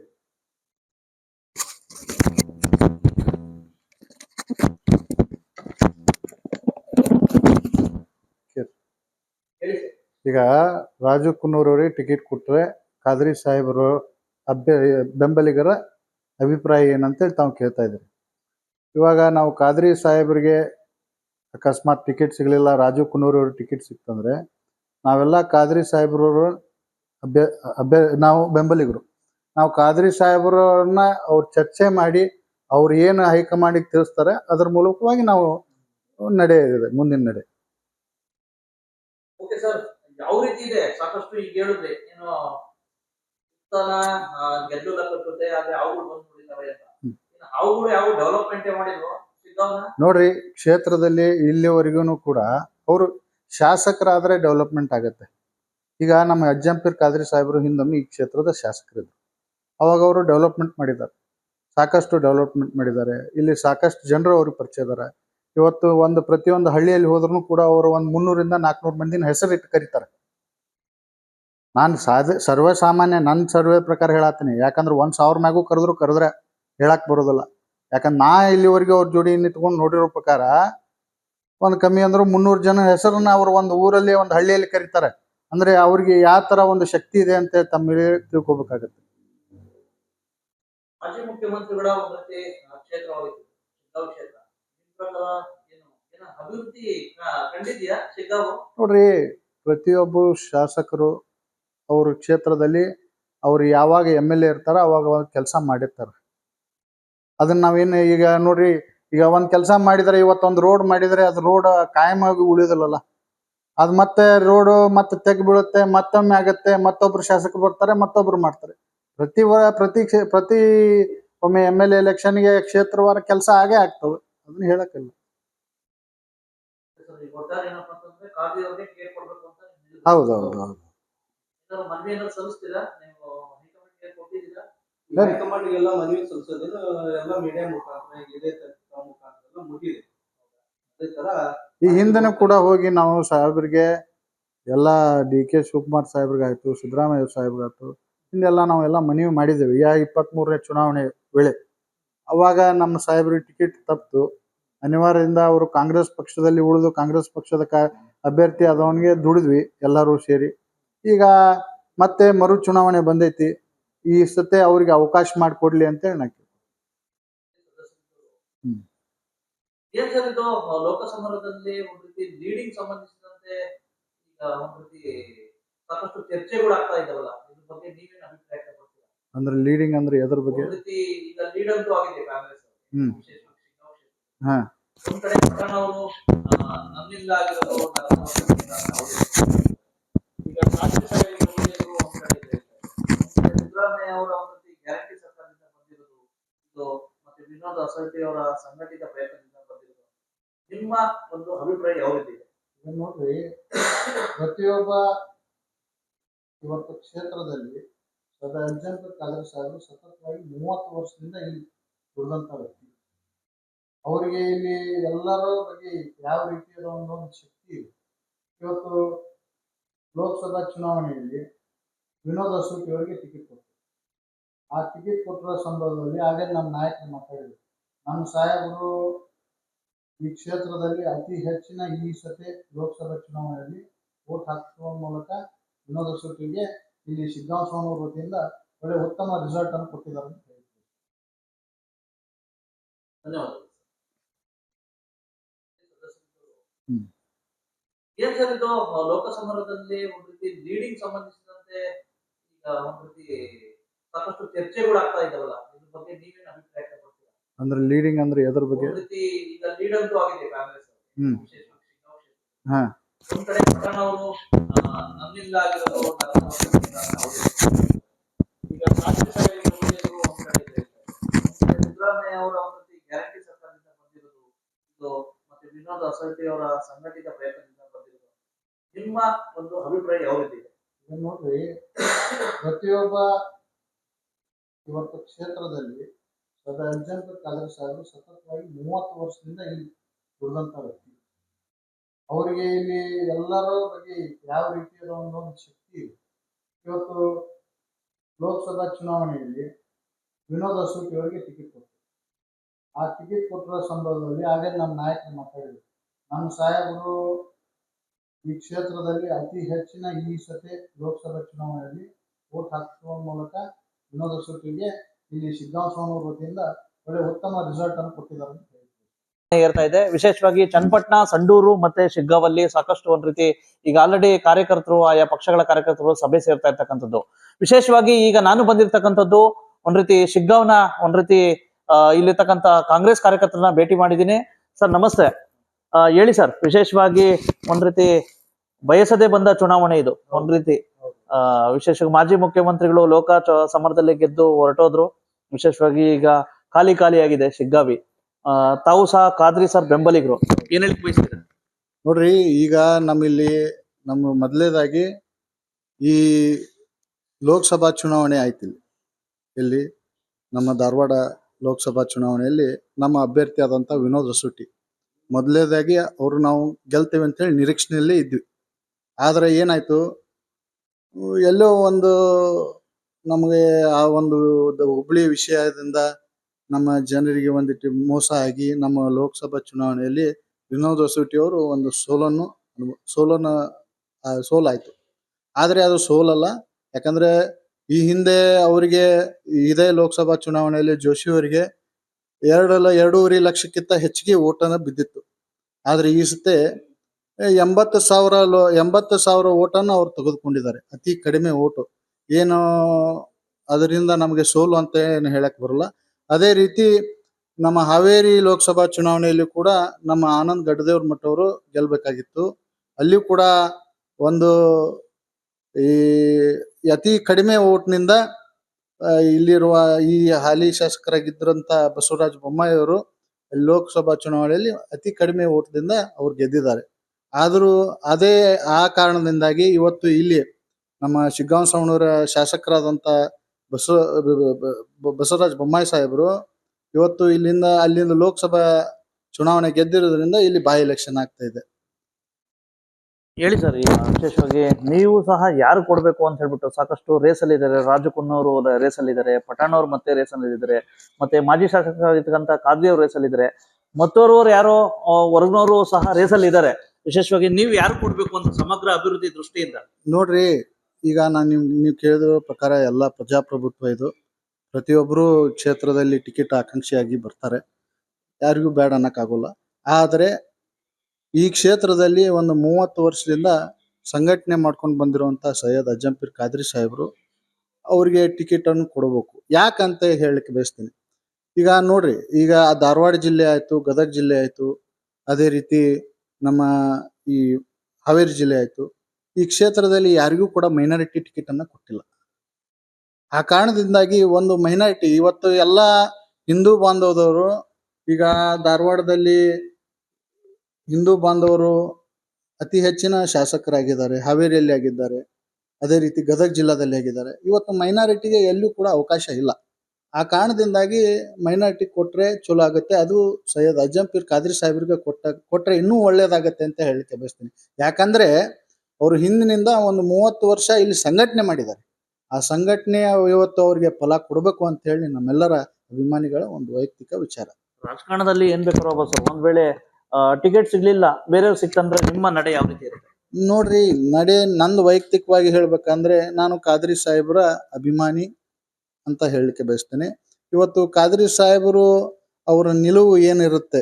ಈಗ ರಾಜು ಕುನ್ನೂರವ್ರಿಗೆ ಟಿಕೆಟ್ ಕೊಟ್ರೆ ಖಾದ್ರಿ ಸಾಹೇಬರು ಅಭ್ಯ, ಬೆಂಬಲಿಗರ ಅಭಿಪ್ರಾಯ ಏನಂತೇಳಿ ತಾವು ಕೇಳ್ತಾ ಇದ್ದೀರಿ. ಇವಾಗ ನಾವು ಖಾದ್ರಿ ಸಾಹೇಬರಿಗೆ ಅಕಸ್ಮಾತ್ ಟಿಕೆಟ್ ಸಿಗಲಿಲ್ಲ, ರಾಜು ಕುನ್ನೂರವ್ರಿಗೆ ಟಿಕೆಟ್ ಸಿಕ್ತಂದ್ರೆ ನಾವೆಲ್ಲ ಖಾದ್ರಿ ಸಾಹೇಬ್ರವ್ರು ಅಭ್ಯ ಅಭ್ಯ, ನಾವು ಬೆಂಬಲಿಗರು. ನಾವು ಖಾದ್ರಿ ಸಾಹೇಬ್ರನ್ನ ಅವ್ರು ಚರ್ಚೆ ಮಾಡಿ ಅವ್ರು ಏನು ಹೈಕಮಾಂಡಿಗೆ ತಿಳಿಸ್ತಾರೆ ಅದ್ರ ಮೂಲಕವಾಗಿ ನಾವು ನಡೆಯಿದೆ ಮುಂದಿನ ನಡೆ. ಓಕೆ ಸರ್ ಯಾವ ರೀತಿ ಇದೆ? ಸಾಕಷ್ಟು ಈಗ ಹೇಳಿದ್ರೆ ಏನು ಉತ್ತನ ಗೆಲ್ಲುಲ ಕಟ್ಟುತ್ತೆ ಆದ್ರೆ ಅವುಗಳು ಬಂದು ಅಂತ. ಅವುಗಳು ಯಾವ ಡೆವಲಪ್ಮೆಂಟ್ ಮಾಡಿದ್ರು ನೋಡ್ರಿ ಕ್ಷೇತ್ರದಲ್ಲಿ ಇಲ್ಲಿವರೆಗೂ ಕೂಡ ಅವರು ಶಾಸಕರಾದ್ರೆ ಡೆವಲಪ್ಮೆಂಟ್ ಆಗತ್ತೆ. ಈಗ ನಮ್ಮ ಅಜ್ಜಂಪೀರ್ ಖಾದ್ರಿ ಸಾಹೇಬರು ಹಿಂದೊಮ್ಮೆ ಈ ಕ್ಷೇತ್ರದ ಶಾಸಕರಿದ್ರು. ಅವಾಗ ಅವರು ಡೆವಲಪ್ಮೆಂಟ್ ಮಾಡಿದ್ದಾರೆ. ಸಾಕಷ್ಟು ಡೆವಲಪ್ಮೆಂಟ್ ಮಾಡಿದ್ದಾರೆ. ಇಲ್ಲಿ ಸಾಕಷ್ಟು ಜನರು ಅವ್ರಿಗೆ ಪರಿಚಯ ಇದ್ದಾರೆ. ಇವತ್ತು ಒಂದು ಪ್ರತಿಯೊಂದು ಹಳ್ಳಿಯಲ್ಲಿ ಹೋದ್ರೂ ಕೂಡ ಅವರು ಒಂದು ಮುನ್ನೂರಿಂದ ನಾಲ್ಕುನೂರು ಮಂದಿನ ಹೆಸರಿಟ್ಟು ಕರೀತಾರೆ. ನಾನು ಸಾಧ ಸರ್ವೇ ಸಾಮಾನ್ಯ ನನ್ನ ಸರ್ವೆ ಪ್ರಕಾರ ಹೇಳತ್ತೀನಿ ಯಾಕಂದ್ರೆ ಒಂದು ಸಾವಿರ ಮ್ಯಾಗೂ ಕರೆದ್ರು ಕರೆದ್ರೆ ಹೇಳಕ್ ಬರೋದಿಲ್ಲ. ಯಾಕಂದ್ರೆ ನಾ ಇಲ್ಲಿವರೆಗೆ ಅವ್ರ ಜೋಡಿ ನಿಂತ್ಕೊಂಡು ನೋಡಿರೋ ಪ್ರಕಾರ ಒಂದು ಕಮ್ಮಿ ಅಂದ್ರೆ ಮುನ್ನೂರು ಜನ ಹೆಸರನ್ನ ಅವರು ಒಂದು ಊರಲ್ಲಿ ಒಂದು ಹಳ್ಳಿಯಲ್ಲಿ ಕರೀತಾರೆ. ಅಂದ್ರೆ ಅವ್ರಿಗೆ ಯಾವ ತರ ಒಂದು ಶಕ್ತಿ ಇದೆ ಅಂತ ತಮ್ಮ ತಿಳ್ಕೊಬೇಕಾಗತ್ತೆ. ಮಾಜಿ ಮುಖ್ಯಮಂತ್ರಿಗಳ ಕ್ಷೇತ್ರವಾಗಿತ್ತು ಕ್ಷೇತ್ರ. ನೋಡ್ರಿ ಪ್ರತಿಯೊಬ್ಬ ಶಾಸಕರು ಅವ್ರ ಕ್ಷೇತ್ರದಲ್ಲಿ ಅವ್ರು ಯಾವಾಗ ಎಂ ಎಲ್ ಎ ಇರ್ತಾರ ಅವಾಗ ಕೆಲಸ ಮಾಡಿರ್ತಾರೆ. ಅದನ್ನ ನಾವೇನು ಈಗ ನೋಡ್ರಿ, ಈಗ ಒಂದ್ ಕೆಲಸ ಮಾಡಿದ್ರೆ ಇವತ್ತೊಂದು ರೋಡ್ ಮಾಡಿದ್ರೆ ಅದು ರೋಡ್ ಕಾಯಮಾಗಿ ಉಳಿಯೋದಿಲ್ಲಲ್ಲ ಅದ್ ಮತ್ತೆ ರೋಡ್ ಮತ್ತೆ ತೆಗ್ ಬೀಳುತ್ತೆ ಮತ್ತೊಮ್ಮೆ ಆಗತ್ತೆ, ಮತ್ತೊಬ್ರು ಶಾಸಕರು ಬರ್ತಾರೆ, ಮತ್ತೊಬ್ರು ಮಾಡ್ತಾರೆ. ಪ್ರತಿ ಪ್ರತಿ ಪ್ರತಿ ಒಮ್ಮೆ ಎಂ ಎಲ್ ಎಲೆಕ್ಷನ್ಗೆ ಕ್ಷೇತ್ರವಾರ ಕೆಲಸ ಆಗೇ ಆಗ್ತವೆ. ಅದನ್ನ ಹೇಳಕ್ಕಿಲ್ಲ. ಹೌದೌದು ಹೌದು ಈ ಹಿಂದೆನೂ ಕೂಡ ಹೋಗಿ ನಾವು ಸಾಹೇಬ್ರಿಗೆ ಎಲ್ಲ ಡಿ ಕೆ ಶಿವಕುಮಾರ್ ಸಾಹೇಬ್ರಿಗಾಯ್ತು ಸಿದ್ದರಾಮಯ್ಯ ಸಾಹೇಬ್ರಾಯ್ತು ಹಿಂದೆಲ್ಲ ನಾವೆಲ್ಲ ಮನವಿ ಮಾಡಿದ್ದೇವೆ. ಯಾ ಇಪ್ಪತ್ತ್ಮೂರನೇ ಚುನಾವಣೆ ವೇಳೆ. ಅವಾಗ ನಮ್ಮ ಸಾಹೇಬ್ರಿಗೆ ಟಿಕೆಟ್ ತಪ್ಪಿತು ಅನಿವಾರ್ಯದಿಂದ ಅವರು ಕಾಂಗ್ರೆಸ್ ಪಕ್ಷದಲ್ಲಿ ಉಳಿದು ಕಾಂಗ್ರೆಸ್ ಪಕ್ಷದ ಕ ಅಭ್ಯರ್ಥಿ ಆದವನಿಗೆ ದುಡಿದ್ವಿ ಎಲ್ಲರೂ ಸೇರಿ. ಈಗ ಮತ್ತೆ ಮರು ಚುನಾವಣೆ ಬಂದೈತಿ. ಈ ಸತೆ ಅವ್ರಿಗೆ ಅವಕಾಶ ಮಾಡಿಕೊಡ್ಲಿ ನಾ. ಏನ್ ಸರ್ ಇದು ಲೋಕಸಮರದಲ್ಲಿ ಒಂದ್ ರೀತಿ ಲೀಡಿಂಗ್ ಸಂಬಂಧಿಸಿದಂತೆ ಈಗ ಒಂದ್ ರೀತಿ ಸಾಕಷ್ಟು ಚರ್ಚೆಗಳು ಆಗ್ತಾ ಇದಾವಲ್ಲ ಇದ್ರ ಬಗ್ಗೆ ನೀವೇನು ಅಭಿಪ್ರಾಯ ಪಡ್ತೀರಾ? ಅಂದ್ರೆ ಲೀಡಿಂಗ್ ಅಂದ್ರೆ ಎದ್ರ ಬಗ್ಗೆ? ಒಂದ್ ರೀತಿ ಈಗ ಲೀಡ್ ಅಂತೂ ಆಗಿದೆ ಕಾಂಗ್ರೆಸ್ ಹ್ಮ್. ವಿನೋದ್ ಅವರ ಸಂಘಟಿತ ಪ್ರಯತ್ನದಿಂದ ಬಂದಿರೋದು ನಿಮ್ಮ ಒಂದು ಅಭಿಪ್ರಾಯ ನೋಡ್ರಿ, ಪ್ರತಿಯೊಬ್ಬ ಇವತ್ತು ಕ್ಷೇತ್ರದಲ್ಲಿ ಸದಾ ಅಜ್ಜಂಪುರ ಕಾಂಗ್ರೆಸ್ ಸಾಹೇಬರು ಸತತವಾಗಿ ಮೂವತ್ತು ವರ್ಷದಿಂದ ಇಲ್ಲಿ ದುಡಿದಂತ ವ್ಯಕ್ತಿ. ಅವರಿಗೆ ಇಲ್ಲಿ ಎಲ್ಲರ ಬಗ್ಗೆ ಯಾವ ರೀತಿಯಾದ ಒಂದು ಶಕ್ತಿ ಇದೆ. ಇವತ್ತು ಲೋಕಸಭಾ ಚುನಾವಣೆಯಲ್ಲಿ ವಿನೋದ್ ಅಶೋಕ್ ಅವರಿಗೆ ಟಿಕೆಟ್ ಕೊಟ್ಟರು. ಆ ಟಿಕೆಟ್ ಕೊಟ್ಟಿರೋ ಸಂದರ್ಭದಲ್ಲಿ ಹಾಗೆ ನಮ್ಮ ನಾಯಕರು ಮಾತಾಡಿದರು. ನಮ್ಮ ಸಾಹೇಬರು ಈ ಕ್ಷೇತ್ರದಲ್ಲಿ ಅತಿ ಹೆಚ್ಚಿನ ಈ ಸತಿ ಲೋಕಸಭಾ ಚುನಾವಣೆಯಲ್ಲಿ ವೋಟ್ ಹಾಕಿಸುವ ಮೂಲಕ ವಿನೋದ ಅಶೋಕಿಗೆ ಇಲ್ಲಿ ಸಿದ್ದಾಂಶ ಸ್ವಾಮಿ ವತಿಯಿಂದ ಒಳ್ಳೆ ಉತ್ತಮ ರಿಸಲ್ಟ್ ಅನ್ನು ಕೊಟ್ಟಿದ್ದಾರೆ ಅಂತ ಹೇಳ್ತೀವಿ ಧನ್ಯವಾದಗಳು. ಏನ್ ಸರ್ ಇದು ಒಂದು ರೀತಿ ಲೀಡಿಂಗ್ ಸಂಬಂಧಿಸಿದಂತೆ ಈಗ ಒಂದು ರೀತಿ ಸಾಕಷ್ಟು ಚರ್ಚೆಗಳು ಆಗ್ತಾ ಇದಾವಲ್ಲ ಇದ್ರ ಬಗ್ಗೆ ನೀವೇನ್ ಅಭಿಪ್ರಾಯ ಕೊಡ್ತೀರಾ ಅಂದ್ರೆ ಲೀಡಿಂಗ್ ಅಂದ್ರೆ ಎದ್ರ ಬಗ್ಗೆ ಒಂದ್ ರೀತಿ ಈಗ ಲೀಡ್ ಅಂತೂ ಆಗಿದೆ ಕಾಂಗ್ರೆಸ್ ಹ್ಮ್. ವಿಶೇಷವಾಗಿ ಶಿಗ್ಗಾಂವ್ ಕ್ಷೇತ್ರ. ಹಾ. ಒಂದ್ ಕಡೆ ಪಟ್ಟಣ ಅವರು ನಮ್ಮಿಂದ ಆಗಿರೋದು. ಈಗ ಸಾಧ್ಯ ಸಾಹಿತ್ಯ ಉಳಿಯೋದು ಒಂದ್ ಕಡೆ ಇದೆ. ಒಂದ್ ಕಡೆ ಸಿದ್ದರಾಮಯ್ಯ ಅವರ ಒಂದು ರೀತಿ ಗ್ಯಾರಂಟಿ ಸರ್ಕಾರದಿಂದ ಬಂದಿರೋದು ಇದು ವಿನೋದ್ ಅಸಲ್ಟಿ ಅವರ ಸಂಘಟಿತ ಪ್ರಯತ್ನದಿಂದ ಬಂದಿರೋದು. ನಿಮ್ಮ ಒಂದು ಅಭಿಪ್ರಾಯ ಯಾವ ರೀತಿ ಇದೆ ನೋಡ್ರಿ, ಪ್ರತಿಯೊಬ್ಬ ಇವತ್ತು ಕ್ಷೇತ್ರದಲ್ಲಿ ಸದಾ ಅಜ್ಜಂಪುರ ಕಾದ್ರೆ ಸಾಹೇಬರು ಸತತವಾಗಿ ಮೂವತ್ತು ವರ್ಷದಿಂದ ಇಲ್ಲಿ ದುಡಿದಂತ ವ್ಯಕ್ತಿ. ಅವರಿಗೆ ಇಲ್ಲಿ ಎಲ್ಲರ ಬಗ್ಗೆ ಯಾವ ರೀತಿಯಾದ ಒಂದು ಶಕ್ತಿ ಇವತ್ತು ಲೋಕಸಭಾ ಚುನಾವಣೆಯಲ್ಲಿ ವಿನೋದ್ ಅಸೂಟಿ ಅವರಿಗೆ ಟಿಕೆಟ್ ಆ ಟಿಕೆಟ್ ಕೊಟ್ಟಿರೋ ಸಂದರ್ಭದಲ್ಲಿ ಹಾಗೆ ನಮ್ಮ ನಾಯಕರು ಮಾತಾಡಿದ್ರು. ನಮ್ಮ ಸಾಹೇಬರು ಈ ಕ್ಷೇತ್ರದಲ್ಲಿ ಅತಿ ಹೆಚ್ಚಿನ ಈ ಸತಿ ಲೋಕಸಭಾ ಚುನಾವಣೆಯಲ್ಲಿ ವೋಟ್ ಹಾಕುವ ಮೂಲಕ ವಿನೋದ ಶೆಟ್ಟಿಗೆ ಇಲ್ಲಿ ಸಿದ್ದಾಂಶ ಸ್ವಾಮಿ ಒಳ್ಳೆ ಉತ್ತಮ ರಿಸಲ್ಟ್ ಅನ್ನು ಕೊಟ್ಟಿದ್ದಾರೆ ಅಂತ. ಏರ್ತಾ ಇದೆ. ವಿಶೇಷವಾಗಿ ಚನ್ನಪಟ್ಟಣ, ಸಂಡೂರು ಮತ್ತೆ ಶಿಗ್ಗಾವಲ್ಲಿ ಸಾಕಷ್ಟು ಒಂದ್ ರೀತಿ ಈಗ ಆಲ್ರೆಡಿ ಕಾರ್ಯಕರ್ತರು, ಆಯಾ ಪಕ್ಷಗಳ ಕಾರ್ಯಕರ್ತರು ಸಭೆ ಸೇರ್ತಾ ಇರ್ತಕ್ಕಂಥದ್ದು. ವಿಶೇಷವಾಗಿ ಈಗ ನಾನು ಬಂದಿರ್ತಕ್ಕಂಥದ್ದು ಒಂದ್ ರೀತಿ ಶಿಗ್ಗಾವ್ನ ಒಂದ್ ರೀತಿ ಆ, ಇಲ್ಲಿರ್ತಕ್ಕಂಥ ಕಾಂಗ್ರೆಸ್ ಕಾರ್ಯಕರ್ತರನ್ನ ಭೇಟಿ ಮಾಡಿದ್ದೀನಿ. ಸರ್ ನಮಸ್ತೆ. ಹೇಳಿ ಸರ್ ವಿಶೇಷವಾಗಿ ಒಂದ್ ರೀತಿ ಬಯಸದೆ ಬಂದ ಚುನಾವಣೆ ಇದು. ಒಂದ್ ರೀತಿ ವಿಶೇಷವಾಗಿ ಮಾಜಿ ಮುಖ್ಯಮಂತ್ರಿಗಳು ಲೋಕ ಸಮರದಲ್ಲಿ ಗೆದ್ದು ಹೊರಟೋದ್ರು. ವಿಶೇಷವಾಗಿ ಈಗ ಖಾಲಿ ಖಾಲಿ ಆಗಿದೆ ಶಿಗ್ಗಾವಿ. ತಾವು ಸಹ ಖಾದ್ರಿ ಸರ್ ಬೆಂಬಲಿಗರು. ಏನ್ ಹೇಳಿ ಬಯಸ್ತೀರ? ನೋಡ್ರಿ ಈಗ ನಮ್ಮಲ್ಲಿ ನಮ್ಮ ಮೊದಲೇದಾಗಿ ಈ ಲೋಕಸಭಾ ಚುನಾವಣೆ ಆಯ್ತು ಇಲ್ಲಿ ಇಲ್ಲಿ ನಮ್ಮ ಧಾರವಾಡ ಲೋಕಸಭಾ ಚುನಾವಣೆಯಲ್ಲಿ ನಮ್ಮ ಅಭ್ಯರ್ಥಿ ಆದಂಥ ವಿನೋದ್ ರಸುಟಿ. ಮೊದಲೇದಾಗಿ ಅವರು ನಾವು ಗೆಲ್ತೇವೆ ಅಂತೇಳಿ ನಿರೀಕ್ಷೆಯಲ್ಲೇ ಇದ್ವಿ. ಆದರೆ ಏನಾಯ್ತು? ಎಲ್ಲೋ ಒಂದು ನಮಗೆ ಆ ಒಂದು ಹುಬ್ಳಿ ವಿಷಯದಿಂದ ನಮ್ಮ ಜನರಿಗೆ ಒಂದಿಟ್ಟು ಮೋಸ ಆಗಿ ನಮ್ಮ ಲೋಕಸಭಾ ಚುನಾವಣೆಯಲ್ಲಿ ವಿನೋದ್ ರಸೂಟಿ ಅವರು ಒಂದು ಸೋಲನ್ನು ಸೋಲನ್ನು ಸೋಲಾಯ್ತು. ಆದರೆ ಅದು ಸೋಲಲ್ಲ. ಯಾಕಂದ್ರೆ ಈ ಹಿಂದೆ ಅವರಿಗೆ, ಇದೇ ಲೋಕಸಭಾ ಚುನಾವಣೆಯಲ್ಲಿ ಜೋಶಿ ಅವರಿಗೆ ಎರಡಲ್ಲ ಎರಡೂವರೆ ಲಕ್ಷಕ್ಕಿಂತ ಹೆಚ್ಚಿಗೆ ಓಟನ ಬಿದ್ದಿತ್ತು. ಆದ್ರೆ ಈ ಸತೆ ಎಂಬತ್ತು ಸಾವಿರ ಲೋ, ಎಂಬತ್ತು ಸಾವಿರ ಓಟನ್ನು ಅವ್ರು ತೆಗೆದುಕೊಂಡಿದ್ದಾರೆ. ಅತಿ ಕಡಿಮೆ ಓಟು. ಏನು ಅದರಿಂದ ನಮಗೆ ಸೋಲು ಅಂತ ಏನು ಹೇಳಕ್ ಬರಲ್ಲ. ಅದೇ ರೀತಿ ನಮ್ಮ ಹಾವೇರಿ ಲೋಕಸಭಾ ಚುನಾವಣೆಯಲ್ಲಿ ಕೂಡ ನಮ್ಮ ಆನಂದ್ ಗಡ್ದೇವ್ರ ಮಠವರು ಗೆಲ್ಬೇಕಾಗಿತ್ತು. ಅಲ್ಲಿಯೂ ಕೂಡ ಒಂದು ಈ ಅತಿ ಕಡಿಮೆ ಓಟ್ನಿಂದ ಇಲ್ಲಿರುವ ಈ ಹಾಲಿ ಶಾಸಕರಾಗಿದ್ದರಂತ ಬಸವರಾಜ ಬೊಮ್ಮಾಯಿ ಅವರು ಲೋಕಸಭಾ ಚುನಾವಣೆಯಲ್ಲಿ ಅತಿ ಕಡಿಮೆ ಓಟದಿಂದ ಅವ್ರು ಗೆದ್ದಿದ್ದಾರೆ. ಆದರೂ ಅದೇ, ಆ ಕಾರಣದಿಂದಾಗಿ ಇವತ್ತು ಇಲ್ಲಿ ನಮ್ಮ ಶಿಗ್ಗಾಂ ಸವಣೂರ ಶಾಸಕರಾದಂತ ಬಸವ ಬಸವರಾಜ ಬೊಮ್ಮಾಯಿ ಸಾಹೇಬರು ಇವತ್ತು ಇಲ್ಲಿಂದ, ಅಲ್ಲಿಂದ ಲೋಕಸಭಾ ಚುನಾವಣೆ ಗೆದ್ದಿರೋದ್ರಿಂದ ಇಲ್ಲಿ ಬೈ ಎಲೆಕ್ಷನ್ ಆಗ್ತಾ ಇದೆ. ಹೇಳಿ ಸರ್ ಈಗ ವಿಶೇಷವಾಗಿ ನೀವು ಸಹ ಯಾರು ಕೊಡಬೇಕು ಅಂತ ಹೇಳ್ಬಿಟ್ಟು ಸಾಕಷ್ಟು ರೇಸಲ್ಲಿ ಇದ್ದಾರೆ. ರಾಜು ಕುನ್ನವರು ರೇಸಲ್ಲಿ ಇದ್ದಾರೆ ಪಠಾಣವ್ರು ಮತ್ತೆ ರೇಸಲ್ಲಿ ಇದ್ದಾರೆ ಮತ್ತೆ ಮಾಜಿ ಶಾಸಕರಾಗಿರ್ತಕ್ಕಂಥ ಖಾದ್ರಿ ಅವರು ರೇಸಲ್ಲಿ ಇದ್ದಾರೆ. ಮತ್ತೋರ್ವರು ಯಾರೋ ವರ್ಗನವರು ಹೊರಗ್ನವರು ಸಹ ರೇಸಲ್ಲಿ ಇದ್ದಾರೆ. ವಿಶೇಷವಾಗಿ ನೀವು ಯಾರು ಕೊಡಬೇಕು ಅಂತ ಸಮಗ್ರ ಅಭಿವೃದ್ಧಿ ದೃಷ್ಟಿಯಿಂದ? ನೋಡ್ರಿ ಈಗ ನಾನು ನಿಮ್ ನೀವು ಕೇಳಿದ ಪ್ರಕಾರ ಎಲ್ಲ ಪ್ರಜಾಪ್ರಭುತ್ವ ಇದು. ಪ್ರತಿಯೊಬ್ಬರು ಕ್ಷೇತ್ರದಲ್ಲಿ ಟಿಕೆಟ್ ಆಕಾಂಕ್ಷಿಯಾಗಿ ಬರ್ತಾರೆ. ಯಾರಿಗೂ ಬೇಡ ಅನ್ನಕ್ಕಾಗೋಲ್ಲ. ಆದರೆ ಈ ಕ್ಷೇತ್ರದಲ್ಲಿ ಒಂದು ಮೂವತ್ತು ವರ್ಷದಿಂದ ಸಂಘಟನೆ ಮಾಡ್ಕೊಂಡು ಬಂದಿರುವಂತ ಸೈಯದ್ ಅಜ್ಜಂಪೀರ್ ಖಾದ್ರಿ ಸಾಹೇಬರು ಅವ್ರಿಗೆ ಟಿಕೆಟ್ ಅನ್ನು ಕೊಡಬೇಕು. ಯಾಕಂತ ಹೇಳಲಿಕ್ಕೆ ಬಯಸ್ತೀನಿ. ಈಗ ನೋಡ್ರಿ, ಈಗ ಧಾರವಾಡ ಜಿಲ್ಲೆ ಆಯ್ತು, ಗದಗ ಜಿಲ್ಲೆ ಆಯ್ತು, ಅದೇ ರೀತಿ ನಮ್ಮ ಈ ಹಾವೇರಿ ಜಿಲ್ಲೆ ಆಯ್ತು. ಈ ಕ್ಷೇತ್ರದಲ್ಲಿ ಯಾರಿಗೂ ಕೂಡ ಮೈನಾರಿಟಿ ಟಿಕೆಟ್ ಅನ್ನ ಕೊಟ್ಟಿಲ್ಲ. ಆ ಕಾರಣದಿಂದಾಗಿ ಒಂದು ಮೈನಾರಿಟಿ ಇವತ್ತು ಎಲ್ಲ ಹಿಂದೂ ಬಾಂಧವದವರು ಈಗ ಧಾರವಾಡದಲ್ಲಿ ಹಿಂದೂ ಬಾಂಧವರು ಅತಿ ಹೆಚ್ಚಿನ ಶಾಸಕರಾಗಿದ್ದಾರೆ, ಹಾವೇರಿಯಲ್ಲಿ ಆಗಿದ್ದಾರೆ, ಅದೇ ರೀತಿ ಗದಗ ಜಿಲ್ಲಾದಲ್ಲಿ ಆಗಿದ್ದಾರೆ. ಇವತ್ತು ಮೈನಾರಿಟಿಗೆ ಎಲ್ಲೂ ಕೂಡ ಅವಕಾಶ ಇಲ್ಲ. ಆ ಕಾರಣದಿಂದಾಗಿ ಮೈನಾರಿಟಿ ಕೊಟ್ರೆ ಚಲೋ ಆಗುತ್ತೆ. ಅದು ಸೈಯದ್ ಅಜ್ಜಂಪೀರ್ ಖಾದ್ರಿ ಸಾಹೇಬ್ರಿಗೆ ಕೊಟ್ಟ, ಕೊಟ್ರೆ ಇನ್ನೂ ಒಳ್ಳೇದಾಗತ್ತೆ ಅಂತ ಹೇಳಲಿಕ್ಕೆ ಬಯಸ್ತೀನಿ. ಯಾಕಂದ್ರೆ ಅವರು ಹಿಂದಿನಿಂದ ಒಂದು ಮೂವತ್ತು ವರ್ಷ ಇಲ್ಲಿ ಸಂಘಟನೆ ಮಾಡಿದ್ದಾರೆ. ಆ ಸಂಘಟನೆ ಇವತ್ತು ಅವರಿಗೆ ಫಲ ಕೊಡಬೇಕು ಅಂತ ಹೇಳಿ ನಮ್ಮೆಲ್ಲರ ಅಭಿಮಾನಿಗಳ ಒಂದು ವೈಯಕ್ತಿಕ ವಿಚಾರ. ರಾಜಕಾರಣದಲ್ಲಿ ಏನ್ ಸರ್. ಒಂದ್ ವೇಳೆ ಟಿಕೆಟ್ ಸಿಗ್ಲಿಲ್ಲ. ಬೇರೆಯವ್ರು ಸಿಕ್ತಂದ್ರೆ ನಿಮ್ಮ ನಡೆ ಯಾವ ರೀತಿ ಇರುತ್ತೆ? ನೋಡ್ರಿ ನಡೆ ನಂದು ವೈಯಕ್ತಿಕವಾಗಿ ಹೇಳ್ಬೇಕಂದ್ರೆ ನಾನು ಖಾದ್ರಿ ಸಾಹೇಬರ ಅಭಿಮಾನಿ ಅಂತ ಹೇಳಲಿಕ್ಕೆ ಬಯಸ್ತೇನೆ. ಇವತ್ತು ಖಾದ್ರಿ ಸಾಹೇಬರು ಅವರ ನಿಲುವು ಏನಿರುತ್ತೆ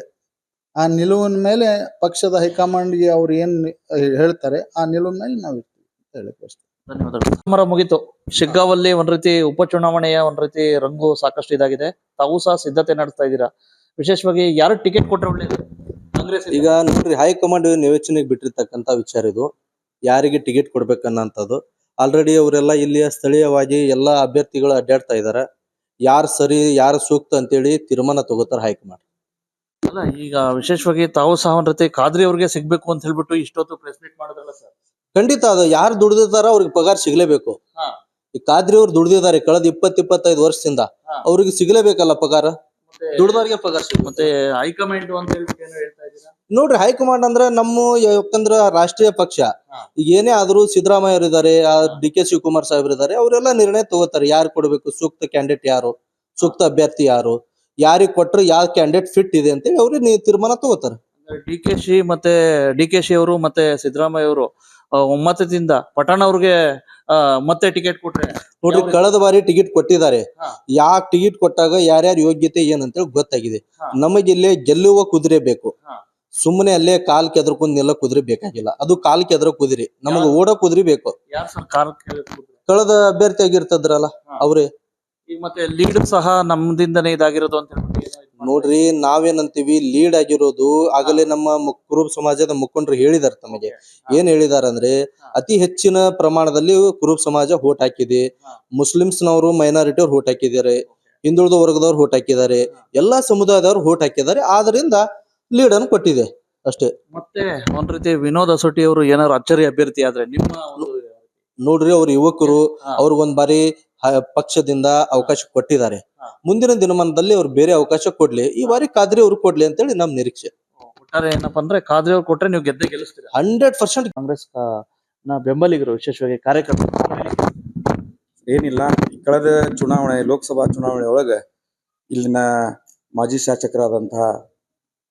ಆ ನಿಲುವಿನ ಮೇಲೆ ಪಕ್ಷದ ಹೈಕಮಾಂಡ್ಗೆ ಅವ್ರು ಏನ್ ಹೇಳ್ತಾರೆ ಆ ನಿಲುವಿನ ಮೇಲೆ ನಾವು ಇರ್ತೀವಿ ಅಂತ ಹೇಳಕ್ ಬಯಸ್ತೇನೆ. ಧನ್ಯವಾದಗಳು. ಸಮರ ಮುಗಿತು. ಶಿಗ್ಗಾವಲ್ಲಿ ಒಂದ್ ರೀತಿ ಉಪಚುನಾವಣೆಯ ಒಂದ್ ರೀತಿ ರಂಗು ಸಾಕಷ್ಟು ಇದಾಗಿದೆ. ತಾವು ಸಹ ಸಿದ್ಧತೆ ನಡೆಸ್ತಾ ಇದ್ದೀರಾ. ವಿಶೇಷವಾಗಿ ಯಾರು ಟಿಕೆಟ್ ಕೊಟ್ಟರೆ ಒಳ್ಳೇದು? ಈಗ ನೋಡ್ರಿ ಹೈಕಮಾಂಡ್ ನಿಯೋಜನೆಗೆ ಬಿಟ್ಟಿರ್ತಕ್ಕಂತ ವಿಚಾರ ಇದು. ಯಾರಿಗೆ ಟಿಕೆಟ್ ಕೊಡ್ಬೇಕನ್ನಂಥದ್ದು. ಆಲ್ರೆಡಿ ಅವರೆಲ್ಲ ಇಲ್ಲಿಯ ಸ್ಥಳೀಯವಾಗಿ ಎಲ್ಲಾ ಅಭ್ಯರ್ಥಿಗಳು ಅಡ್ಡಾಡ್ತಾ ಇದಾರೆ ಯಾರು ಸರಿ ಯಾರು ಸೂಕ್ತ ಅಂತೇಳಿ ತೀರ್ಮಾನ ತಗೋತಾರೆ ಹೈಕಮಾಂಡ್. ಅಲ್ಲ ಈಗ ವಿಶೇಷವಾಗಿ ತಾವು ಸಹ ಒಂದ್ ರೀತಿ ಖಾದ್ರಿ ಅವ್ರಿಗೆ ಸಿಗ್ಬೇಕು ಅಂತ ಹೇಳ್ಬಿಟ್ಟು ಇಷ್ಟೊತ್ತು ಪ್ರೆಸ್ ಮೀಟ್ ಮಾಡಿದ್ರಲ್ಲ ಸರ್? ಖಂಡಿತ ಅದು. ಯಾರು ದುಡ್ದಿರ್ತಾರ ಅವ್ರಿಗೆ ಪಗಾರ ಸಿಗ್ಲೇಬೇಕು. ಈ ಖಾದ್ರಿ ಅವ್ರು ದುಡ್ದಿದ್ದಾರೆ. ಕಳೆದ ಇಪ್ಪತ್ ಇಪ್ಪತ್ತೈದು ವರ್ಷದಿಂದ. ಅವ್ರಿಗೆ ಸಿಗ್ಲೇಬೇಕಲ್ಲ ಪಗಾರ? ದುಡ್ದವ್ರಿಗೆ ಪಗಾರ ಸಿಗುತ್ತೆ ಮತ್ತೆ ಹೈಕಮಾಂಡ್ ಅಂತ ಹೇಳ್ಬಿಟ್ಟು ಏನೋ ಹೇಳ್ತಾ ಇದ್ದೀರಾ? ನೋಡ್ರಿ ಹೈಕಮಾಂಡ್ ಅಂದ್ರೆ ನಮ್ಮ ಯಾಕಂದ್ರ ರಾಷ್ಟ್ರೀಯ ಪಕ್ಷ. ಈಗ ಏನೇ ಆದ್ರೂ ಸಿದ್ದರಾಮಯ್ಯ ಇದ್ದಾರೆ ಡಿ ಕೆ ಶಿವಕುಮಾರ್ ಸಾಹೇಬ್ರು ಇದ್ದಾರೆ ಅವರೆಲ್ಲ ನಿರ್ಣಯ ತಗೋತಾರೆ. ಯಾರು ಕೊಡ್ಬೇಕು? ಸೂಕ್ತ ಕ್ಯಾಂಡಿಡೇಟ್ ಯಾರು? ಸೂಕ್ತ ಅಭ್ಯರ್ಥಿ ಯಾರು? ಯಾರಿಗೆ ಕೊಟ್ರೆ ಯಾವ ಕ್ಯಾಂಡಿಡೇಟ್ ಫಿಟ್ ಇದೆ ಅಂತೇಳಿ ಅವ್ರಿಗೆ ತೀರ್ಮಾನ ತಗೋತಾರೆ. ಡಿ ಕೆ ಶಿ ಮತ್ತೆ ಡಿ ಕೆ ಶಿ ಅವರು ಮತ್ತೆ ಸಿದ್ದರಾಮಯ್ಯ ಅವರು ಒಮ್ಮತದಿಂದ ಪಠಾಣ್ ಅವ್ರಿಗೆ ಮತ್ತೆ ಟಿಕೆಟ್ ಕೊಟ್ರೆ ನೋಡ್ರಿ ಕಳೆದ ಬಾರಿ ಟಿಕೆಟ್ ಕೊಟ್ಟಿದ್ದಾರೆ. ಯಾಕ್ ಟಿಕೆಟ್ ಕೊಟ್ಟಾಗ ಯಾರ್ಯಾರ ಯೋಗ್ಯತೆ ಏನಂತೇಳಿ ಗೊತ್ತಾಗಿದೆ. ನಮಗೆ ಇಲ್ಲೇ ಗೆಲ್ಲುವ ಕುದುರೆ ಬೇಕು. ಸುಮ್ಮನೆ ಅಲ್ಲೇ ಕಾಲ್ ಕೆದರ್ಕೊಂಡ್ ನೆಲ ಕುದುರೆ ಬೇಕಾಗಿಲ್ಲ. ಅದು ಕಾಲ್ ಕೆದ್ರ ಕುದುರೆ. ನಮಗೆ ಓಡೋ ಕುದುರೆ ಬೇಕು. ಕಳೆದ ಅಭ್ಯರ್ಥಿ ಆಗಿರ್ತದ್ರಲ್ಲ ಅವ್ರೆ. ಈಗ ಮತ್ತೆ ಲೀಡ್ ಸಹ ನಮ್ದಿಂದನೇ ಇದಾಗಿರೋದು ಅಂತ ಹೇಳ್ಬಿಟ್ಟು. ನೋಡ್ರಿ ನಾವೇನಂತೀವಿ ಲೀಡ್ ಆಗಿರೋದು ಆಗಲೇ ನಮ್ಮ ಕುರುಬ ಸಮಾಜದ ಮುಖಂಡರು ಹೇಳಿದಾರೆ ತಮಗೆ. ಏನ್ ಹೇಳಿದಾರಂದ್ರೆ ಅತಿ ಹೆಚ್ಚಿನ ಪ್ರಮಾಣದಲ್ಲಿ ಕುರುಬ ಸಮಾಜ ಹೋಟ್ ಹಾಕಿದೆ. ಮುಸ್ಲಿಮ್ಸ್ನವರು ಮೈನಾರಿಟಿ ಅವ್ರು ಹೋಟ್ ಹಾಕಿದ್ದಾರೆ ಹಿಂದುಳಿದ ವರ್ಗದವ್ರು ಹೋಟ್ ಹಾಕಿದ್ದಾರೆ. ಎಲ್ಲಾ ಸಮುದಾಯದವ್ರು ಹೋಟ್ ಹಾಕಿದ್ದಾರೆ. ಆದ್ರಿಂದ ಲೀಡ್ ಅನ್ನು ಕೊಟ್ಟಿದೆ. ಅಷ್ಟೇ. ಮತ್ತೆ ಒಂದ್ ರೀತಿ ವಿನೋದ್ ಅಸೋಟಿ ಅವರು ಏನಾದ್ರು ಅಚ್ಚರಿ ಅಭ್ಯರ್ಥಿ ಆದ್ರೆ ನಿಮ್ಮ ಒಂದು ನೋಡ್ರಿ ಅವ್ರ ಯುವಕರು. ಅವ್ರಿಗೊಂದ್ ಬಾರಿ ಪಕ್ಷದಿಂದ ಅವಕಾಶ ಕೊಟ್ಟಿದ್ದಾರೆ. ಮುಂದಿನ ದಿನಮಾನದಲ್ಲಿ ಅವ್ರು ಬೇರೆ ಅವಕಾಶ ಕೊಡ್ಲಿ. ಈ ಬಾರಿ ಖಾದ್ರಿ ಅವ್ರು ಕೊಡ್ಲಿ ಅಂತೇಳಿ ನಮ್ ನಿರೀಕ್ಷೆ. ಒಟ್ಟಾರೆ ಏನಪ್ಪಾ ಅಂದ್ರೆ ಖಾದ್ರಿ ಅವ್ರು ಕೊಟ್ರೆ ನೀವು ಗೆದ್ದೆ ಗೆಲ್ಲಿಸ್ತೀರಿ? ಹಂಡ್ರೆಡ್ ಪರ್ಸೆಂಟ್ ಕಾಂಗ್ರೆಸ್ನ ಬೆಂಬಲಿಗರು ವಿಶೇಷವಾಗಿ ಕಾರ್ಯಕರ್ತರು. ಏನಿಲ್ಲ ಕಳೆದ ಚುನಾವಣೆ ಲೋಕಸಭಾ ಚುನಾವಣೆ ಒಳಗ ಇಲ್ಲಿನ ಮಾಜಿ ಶಾಸಕರಾದಂತಹ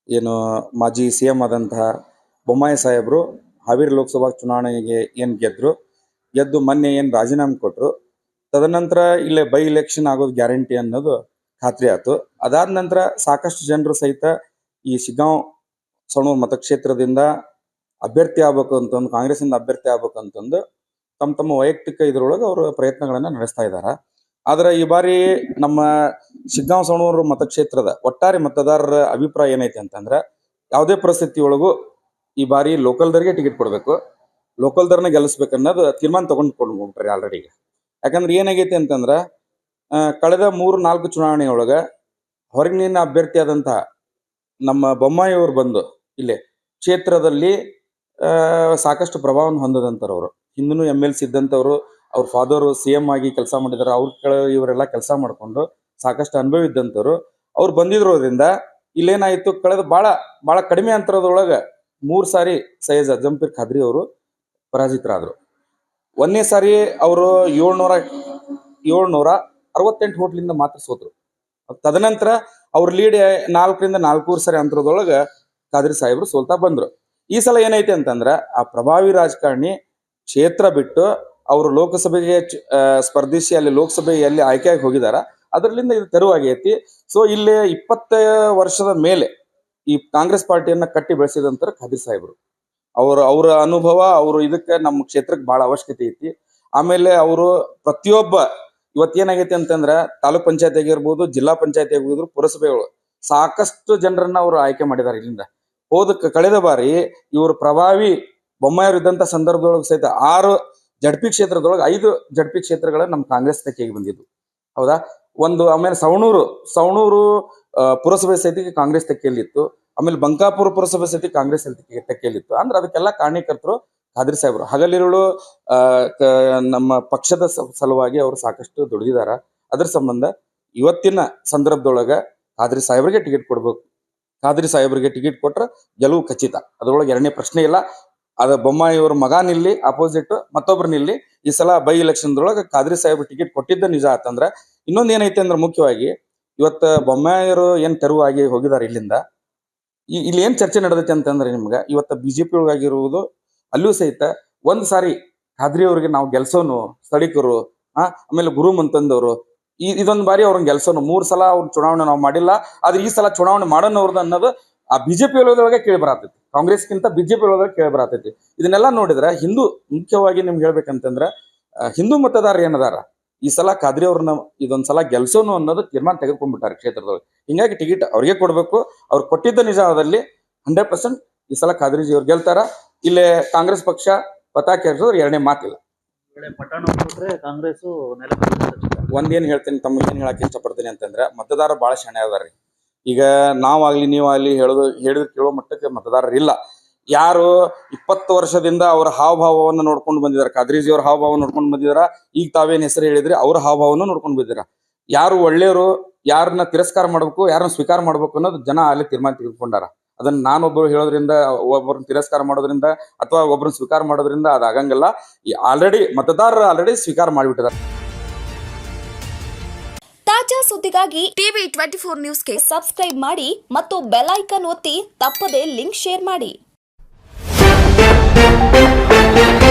ಏನು ಮಾಜಿ ಸಿ ಎಂ ಆದಂತಹ ಬೊಮ್ಮಾಯಿ ಸಾಹೇಬರು ಹಾವೇರಿ ಲೋಕಸಭಾ ಚುನಾವಣೆಗೆ ಏನು ಗೆದ್ದರು ಗೆದ್ದು ಮೊನ್ನೆ ಏನು ರಾಜೀನಾಮೆ ಕೊಟ್ಟರು ತದನಂತರ ಇಲ್ಲೇ ಬೈ ಇಲೆಕ್ಷನ್ ಆಗೋದು ಗ್ಯಾರಂಟಿ ಅನ್ನೋದು ಖಾತ್ರಿ ಆಯ್ತು. ಅದಾದ ನಂತರ ಸಾಕಷ್ಟು ಜನರು ಸಹಿತ ಈ ಶಿಗ್ಗಾಂವ್ ಸಣೂರು ಮತಕ್ಷೇತ್ರದಿಂದ ಅಭ್ಯರ್ಥಿ ಆಗ್ಬೇಕು ಅಂತಂದು, ಕಾಂಗ್ರೆಸ್ಸಿಂದ ಅಭ್ಯರ್ಥಿ ಆಗ್ಬೇಕು ಅಂತಂದು ತಮ್ಮ ತಮ್ಮ ವೈಯಕ್ತಿಕ ಇದ್ರೊಳಗೆ ಅವರು ಪ್ರಯತ್ನಗಳನ್ನ ನಡೆಸ್ತಾ ಇದ್ದಾರೆ ಆದ್ರೆ ಈ ಬಾರಿ ನಮ್ಮ ಶಿಗ್ಗಾಂವ್ ಸಣೂರು ಮತಕ್ಷೇತ್ರದ ಒಟ್ಟಾರೆ ಮತದಾರರ ಅಭಿಪ್ರಾಯ ಏನೈತೆ ಅಂತಂದ್ರೆ ಯಾವುದೇ ಪರಿಸ್ಥಿತಿ ಒಳಗೂ ಈ ಬಾರಿ ಲೋಕಲ್ದವ್ರಿಗೆ ಟಿಕೆಟ್ ಕೊಡಬೇಕು. ಲೋಕಲ್ದರ್ನ ಗೆಲ್ಲಿಸ್ಬೇಕನ್ನೋದು ತೀರ್ಮಾನ ತಗೊಂಡು ಕೊಂಡ್ಬಿಟ್ರಿ ಆಲ್ರೆಡಿ ಯಾಕಂದ್ರೆ ಏನಾಗೈತೆ ಅಂತಂದ್ರೆ ಕಳೆದ ಮೂರು ನಾಲ್ಕು ಚುನಾವಣೆಯೊಳಗೆ ಹೊರಗಿನ ಅಭ್ಯರ್ಥಿ ಆದಂತಹ ನಮ್ಮ ಬೊಮ್ಮಾಯಿಯವರು ಬಂದು ಇಲ್ಲಿ ಕ್ಷೇತ್ರದಲ್ಲಿ ಸಾಕಷ್ಟು ಪ್ರಭಾವವನ್ನು ಹೊಂದದಂತವ್ರು ಅವರು. ಹಿಂದೂ ಎಂ ಎಲ್ ಸಿ ಇದ್ದಂಥವ್ರು ಅವ್ರ ಫಾದರ್ ಸಿ ಎಂ ಆಗಿ ಕೆಲಸ ಮಾಡಿದಾರೆ, ಅವ್ರ ಇವರೆಲ್ಲ ಕೆಲಸ ಮಾಡಿಕೊಂಡು ಸಾಕಷ್ಟು ಅನುಭವ ಇದ್ದಂಥವ್ರು ಅವ್ರು ಬಂದಿದ್ರೋದ್ರಿಂದ ಇಲ್ಲೇನಾಯಿತು, ಕಳೆದ ಭಾಳ ಭಾಳ ಕಡಿಮೆ ಅಂತರದೊಳಗೆ ಮೂರು ಸಾರಿ ಸೈಯದ್ ಅಜಂಪೀರ್ ಖಾದ್ರಿ ಅವರು ಪರಾಜಿತರಾದರು. ಒಂದನೇ ಸಾರಿ ಅವರು ಏಳ್ನೂರ ಏಳ್ನೂರ ಅರವತ್ತೆಂಟು ಹೋಟ್ಲಿಂದ ಮಾತ್ರ ಸೋತರು. ತದನಂತರ ಅವ್ರ ಲೀಡ್ ನಾಲ್ಕರಿಂದ ನಾಲ್ಕೂರು ಸಾರಿ ಅಂತರದೊಳಗೆ ಖಾದ್ರಿ ಸಾಹೇಬರು ಸೋಲ್ತಾ ಬಂದ್ರು. ಈ ಸಲ ಏನೈತೆ ಅಂತಂದ್ರೆ ಆ ಪ್ರಭಾವಿ ರಾಜಕಾರಣಿ ಕ್ಷೇತ್ರ ಬಿಟ್ಟು ಅವರು ಲೋಕಸಭೆಗೆ ಸ್ಪರ್ಧಿಸಿ ಅಲ್ಲಿ ಲೋಕಸಭೆಯಲ್ಲಿ ಆಯ್ಕೆಯಾಗಿ ಹೋಗಿದಾರ. ಅದರಲ್ಲಿಂದ ಇದು ತೆರವಾಗೈತಿ ಸೊ ಇಲ್ಲಿ ಇಪ್ಪತ್ತ ವರ್ಷದ ಮೇಲೆ ಈ ಕಾಂಗ್ರೆಸ್ ಪಾರ್ಟಿಯನ್ನ ಕಟ್ಟಿ ಬೆಳೆಸಿದಂತರ ಖಾದ್ರಿ ಸಾಹೇಬರು. ಅವ್ರ, ಅವರ ಅನುಭವ, ಅವರು ಇದಕ್ಕೆ ನಮ್ಮ ಕ್ಷೇತ್ರಕ್ಕೆ ಬಹಳ ಅವಶ್ಯಕತೆ ಐತಿ. ಆಮೇಲೆ ಅವರು ಪ್ರತಿಯೊಬ್ಬ ಇವತ್ತೇನಾಗೈತಿ ಅಂತಂದ್ರ ತಾಲೂಕ್ ಪಂಚಾಯತ್ ಆಗಿರ್ಬೋದು ಜಿಲ್ಲಾ ಪಂಚಾಯತ್ ಆಗಿರ್ಬೋದು ಪುರಸಭೆಗಳು ಸಾಕಷ್ಟು ಜನರನ್ನ ಅವರು ಆಯ್ಕೆ ಮಾಡಿದ್ದಾರೆ ಇಲ್ಲಿಂದ. ಹೋದ ಕಳೆದ ಬಾರಿ ಇವರು ಪ್ರಭಾವಿ ಬೊಮ್ಮಾಯರು ಇದ್ದಂತ ಸಂದರ್ಭದೊಳಗೆ ಸಹಿತ ಆರು ಜಡ್ಪಿ ಕ್ಷೇತ್ರದೊಳಗೆ ಐದು ಜಡ್ಪಿ ಕ್ಷೇತ್ರಗಳ ನಮ್ಮ ಕಾಂಗ್ರೆಸ್ ತೆಕ್ಕೆಗೆ ಬಂದಿದ್ದು. ಹೌದಾ? ಒಂದು ಆಮೇಲೆ ಸವಣೂರು ಸವಣೂರು ಪುರಸಭೆ ಸಹಿತ ಕಾಂಗ್ರೆಸ್ ತೆಕ್ಕೆಯಲ್ಲಿತ್ತು. ಆಮೇಲೆ ಬಂಕಾಪುರ ಪುರಸಭೆ ಸತಿ ಕಾಂಗ್ರೆಸ್ ಅಲ್ಲಿ ತೆಕ್ಕೆಯಲ್ಲಿತ್ತು. ಅಂದ್ರೆ ಅದಕ್ಕೆಲ್ಲ ಕಾರಣೀಕರ್ತರು ಖಾದ್ರಿ ಸಾಹೇಬರು. ಹಗಲಿರುಳು ನಮ್ಮ ಪಕ್ಷದ ಸಲುವಾಗಿ ಅವರು ಸಾಕಷ್ಟು ದುಡಿದಿದ್ದಾರೆ ಅದ್ರ ಸಂಬಂಧ ಇವತ್ತಿನ ಸಂದರ್ಭದೊಳಗ ಖಾದ್ರಿ ಸಾಹೇಬರಿಗೆ ಟಿಕೆಟ್ ಕೊಡ್ಬೇಕು. ಖಾದ್ರಿ ಸಾಹೇಬರಿಗೆ ಟಿಕೆಟ್ ಕೊಟ್ರೆ ಗೆಲುವು ಖಚಿತ. ಅದ್ರೊಳಗೆ ಎರಡನೇ ಪ್ರಶ್ನೆ ಇಲ್ಲ. ಅದ ಬೊಮ್ಮಾಯಿ ಅವ್ರ ಮಗ ನಿಲ್ಲಿ ಅಪೋಸಿಟ್ ಮತ್ತೊಬ್ರು ನಿಲ್ಲಿ. ಈ ಸಲ ಬೈ ಎಲೆಕ್ಷನ್ದೊಳಗೆ ಖಾದ್ರಿ ಸಾಹೇಬ್ ಟಿಕೆಟ್ ಕೊಟ್ಟಿದ್ದ ನಿಜ ಆತಂದ್ರ ಇನ್ನೊಂದ್ ಏನೈತೆ ಅಂದ್ರೆ ಮುಖ್ಯವಾಗಿ ಇವತ್ತ ಬೊಮ್ಮಾಯಿಯವರು ಏನ್ ತೆರವಾಗಿ ಹೋಗಿದ್ದಾರೆ ಇಲ್ಲಿಂದ. ಇಲ್ಲಿ ಏನ್ ಚರ್ಚೆ ನಡೆದೈತೆ ಅಂತಂದ್ರೆ ನಿಮ್ಗೆ ಇವತ್ತ ಬಿಜೆಪಿ ಒಳಗಾಗಿರುವುದು ಅಲ್ಲೂ ಸಹಿತ ಒಂದ್ ಸಾರಿ ಖಾದ್ರಿ ಅವ್ರಿಗೆ ನಾವು ಗೆಲ್ಸೋನು, ಸ್ಥಳೀಕರು, ಆ, ಆಮೇಲೆ ಗುರು ಮಂತಂದವರು, ಈ, ಇದೊಂದ್ ಬಾರಿ ಅವ್ರನ್ನ ಗೆಲ್ಸೋನು. ಮೂರ್ ಸಲ ಅವ್ರ ಚುನಾವಣೆ ನಾವು ಮಾಡಿಲ್ಲ, ಆದ್ರೆ ಈ ಸಲ ಚುನಾವಣೆ ಮಾಡೋಣ ಅವ್ರದ್ದು ಅನ್ನೋದು ಆ ಬಿಜೆಪಿ ಒಳಗೆ ಕೇಳಿ ಬರತೈತಿ. ಕಾಂಗ್ರೆಸ್ಗಿಂತ ಬಿಜೆಪಿ ಒಳಗೆ ಕೇಳಿ ಬರತೈತಿ. ಇದನ್ನೆಲ್ಲ ನೋಡಿದ್ರೆ ಹಿಂದೂ ಮುಖ್ಯವಾಗಿ ನಿಮ್ಗೆ ಹೇಳ್ಬೇಕಂತಂದ್ರ ಹಿಂದೂ ಮತದಾರ ಏನದಾರ ಈ ಸಲ ಖಾದ್ರಿ ಅವ್ರನ್ನ ಇದೊಂದ್ ಸಲ ಗೆಲ್ಸೋನು ಅನ್ನೋದು ತೀರ್ಮಾನ ತೆಗೆದುಕೊಂಡ್ಬಿಟ್ಟಾರೆ ಕ್ಷೇತ್ರದೊಳಗೆ ಹಿಂಗಾಗಿ ಟಿಕೆಟ್ ಅವ್ರಿಗೆ ಕೊಡಬೇಕು. ಅವ್ರು ಕೊಟ್ಟಿದ್ದ ನಿಜಾದಲ್ಲಿ ಹಂಡ್ರೆಡ್ ಪರ್ಸೆಂಟ್ ಈ ಸಲ ಖಾದ್ರಿಜಿ ಅವ್ರು ಗೆಲ್ತಾರ. ಇಲ್ಲೇ ಕಾಂಗ್ರೆಸ್ ಪಕ್ಷ ಪತಾಕೆ ಹಾರಿಸೋರು ಎರಡನೇ ಮಾತಿಲ್ಲ. ಕಾಂಗ್ರೆಸ್ ಒಂದೇನ್ ಹೇಳ್ತೀನಿ ತಮ್ಮ ಏನ್ ಹೇಳಕ್ ಇಷ್ಟಪಡ್ತೀನಿ ಅಂತಂದ್ರೆ ಮತದಾರ ಬಹಳ ಶಾಣೆ ಅದಾರ್ರಿ. ಈಗ ನಾವಾಗ್ಲಿ ನೀವಾಗ್ಲಿ ಹೇಳೋದು ಹೇಳಿದ್ರೆ ಕೇಳೋ ಮಟ್ಟಕ್ಕೆ ಮತದಾರರು ಇಲ್ಲ ಯಾರು ಇಪ್ಪತ್ತು ವರ್ಷದಿಂದ ಅವರ ಹಾವಭಾವವನ್ನು ನೋಡ್ಕೊಂಡು ಬಂದಿದ್ದಾರೆ ಅವ್ರ ಹಾವಭಾವ ನೋಡ್ಕೊಂಡು ಬಂದಿದಾರ? ಈಗ ತಾವೇನ್ ಹೆಸರು ಹೇಳಿದ್ರೆ, ಅವ್ರ ಹಾವಭಾವನ ನೋಡ್ಕೊಂಡು ಬಂದಿರ? ಯಾರು ಒಳ್ಳೆಯವರು, ಯಾರನ್ನ ತಿರಸ್ಕಾರ ಮಾಡ್ಬೇಕು, ಯಾರನ್ನ ಸ್ವೀಕಾರ ಮಾಡ್ಬೇಕು ಅನ್ನೋದು ಜನ ಅಲ್ಲಿ ತೀರ್ಮಾನ ತೆಗೆದುಕೊಂಡಾರ. ಅದನ್ನ ನಾನೊಬ್ಬರು ಹೇಳೋದ್ರಿಂದ, ಒಬ್ಬರನ್ನ ತಿರಸ್ಕಾರ ಮಾಡೋದ್ರಿಂದ ಅಥವಾ ಒಬ್ಬರನ್ನ ಸ್ವೀಕಾರ ಮಾಡೋದ್ರಿಂದ ಅದಾಗಂಗಿಲ್ಲ ಆಲ್ರೆಡಿ ಮತದಾರರು ಆಲ್ರೆಡಿ ಸ್ವೀಕಾರ ಮಾಡಿಬಿಟ್ಟಿದ್ದಾರೆ ತಾಜಾ ಸುದ್ದಿಗಾಗಿ ಟಿವಿ ಟ್ವೆಂಟಿ ಫೋರ್ ನ್ಯೂಸ್ಗೆ ಸಬ್ಸ್ಕ್ರೈಬ್ ಮಾಡಿ ಮತ್ತು ಬೆಲ್ ಐಕನ್ ಒತ್ತಿ ತಪ್ಪದೇ ಲಿಂಕ್ ಶೇರ್ ಮಾಡಿ. Thank you.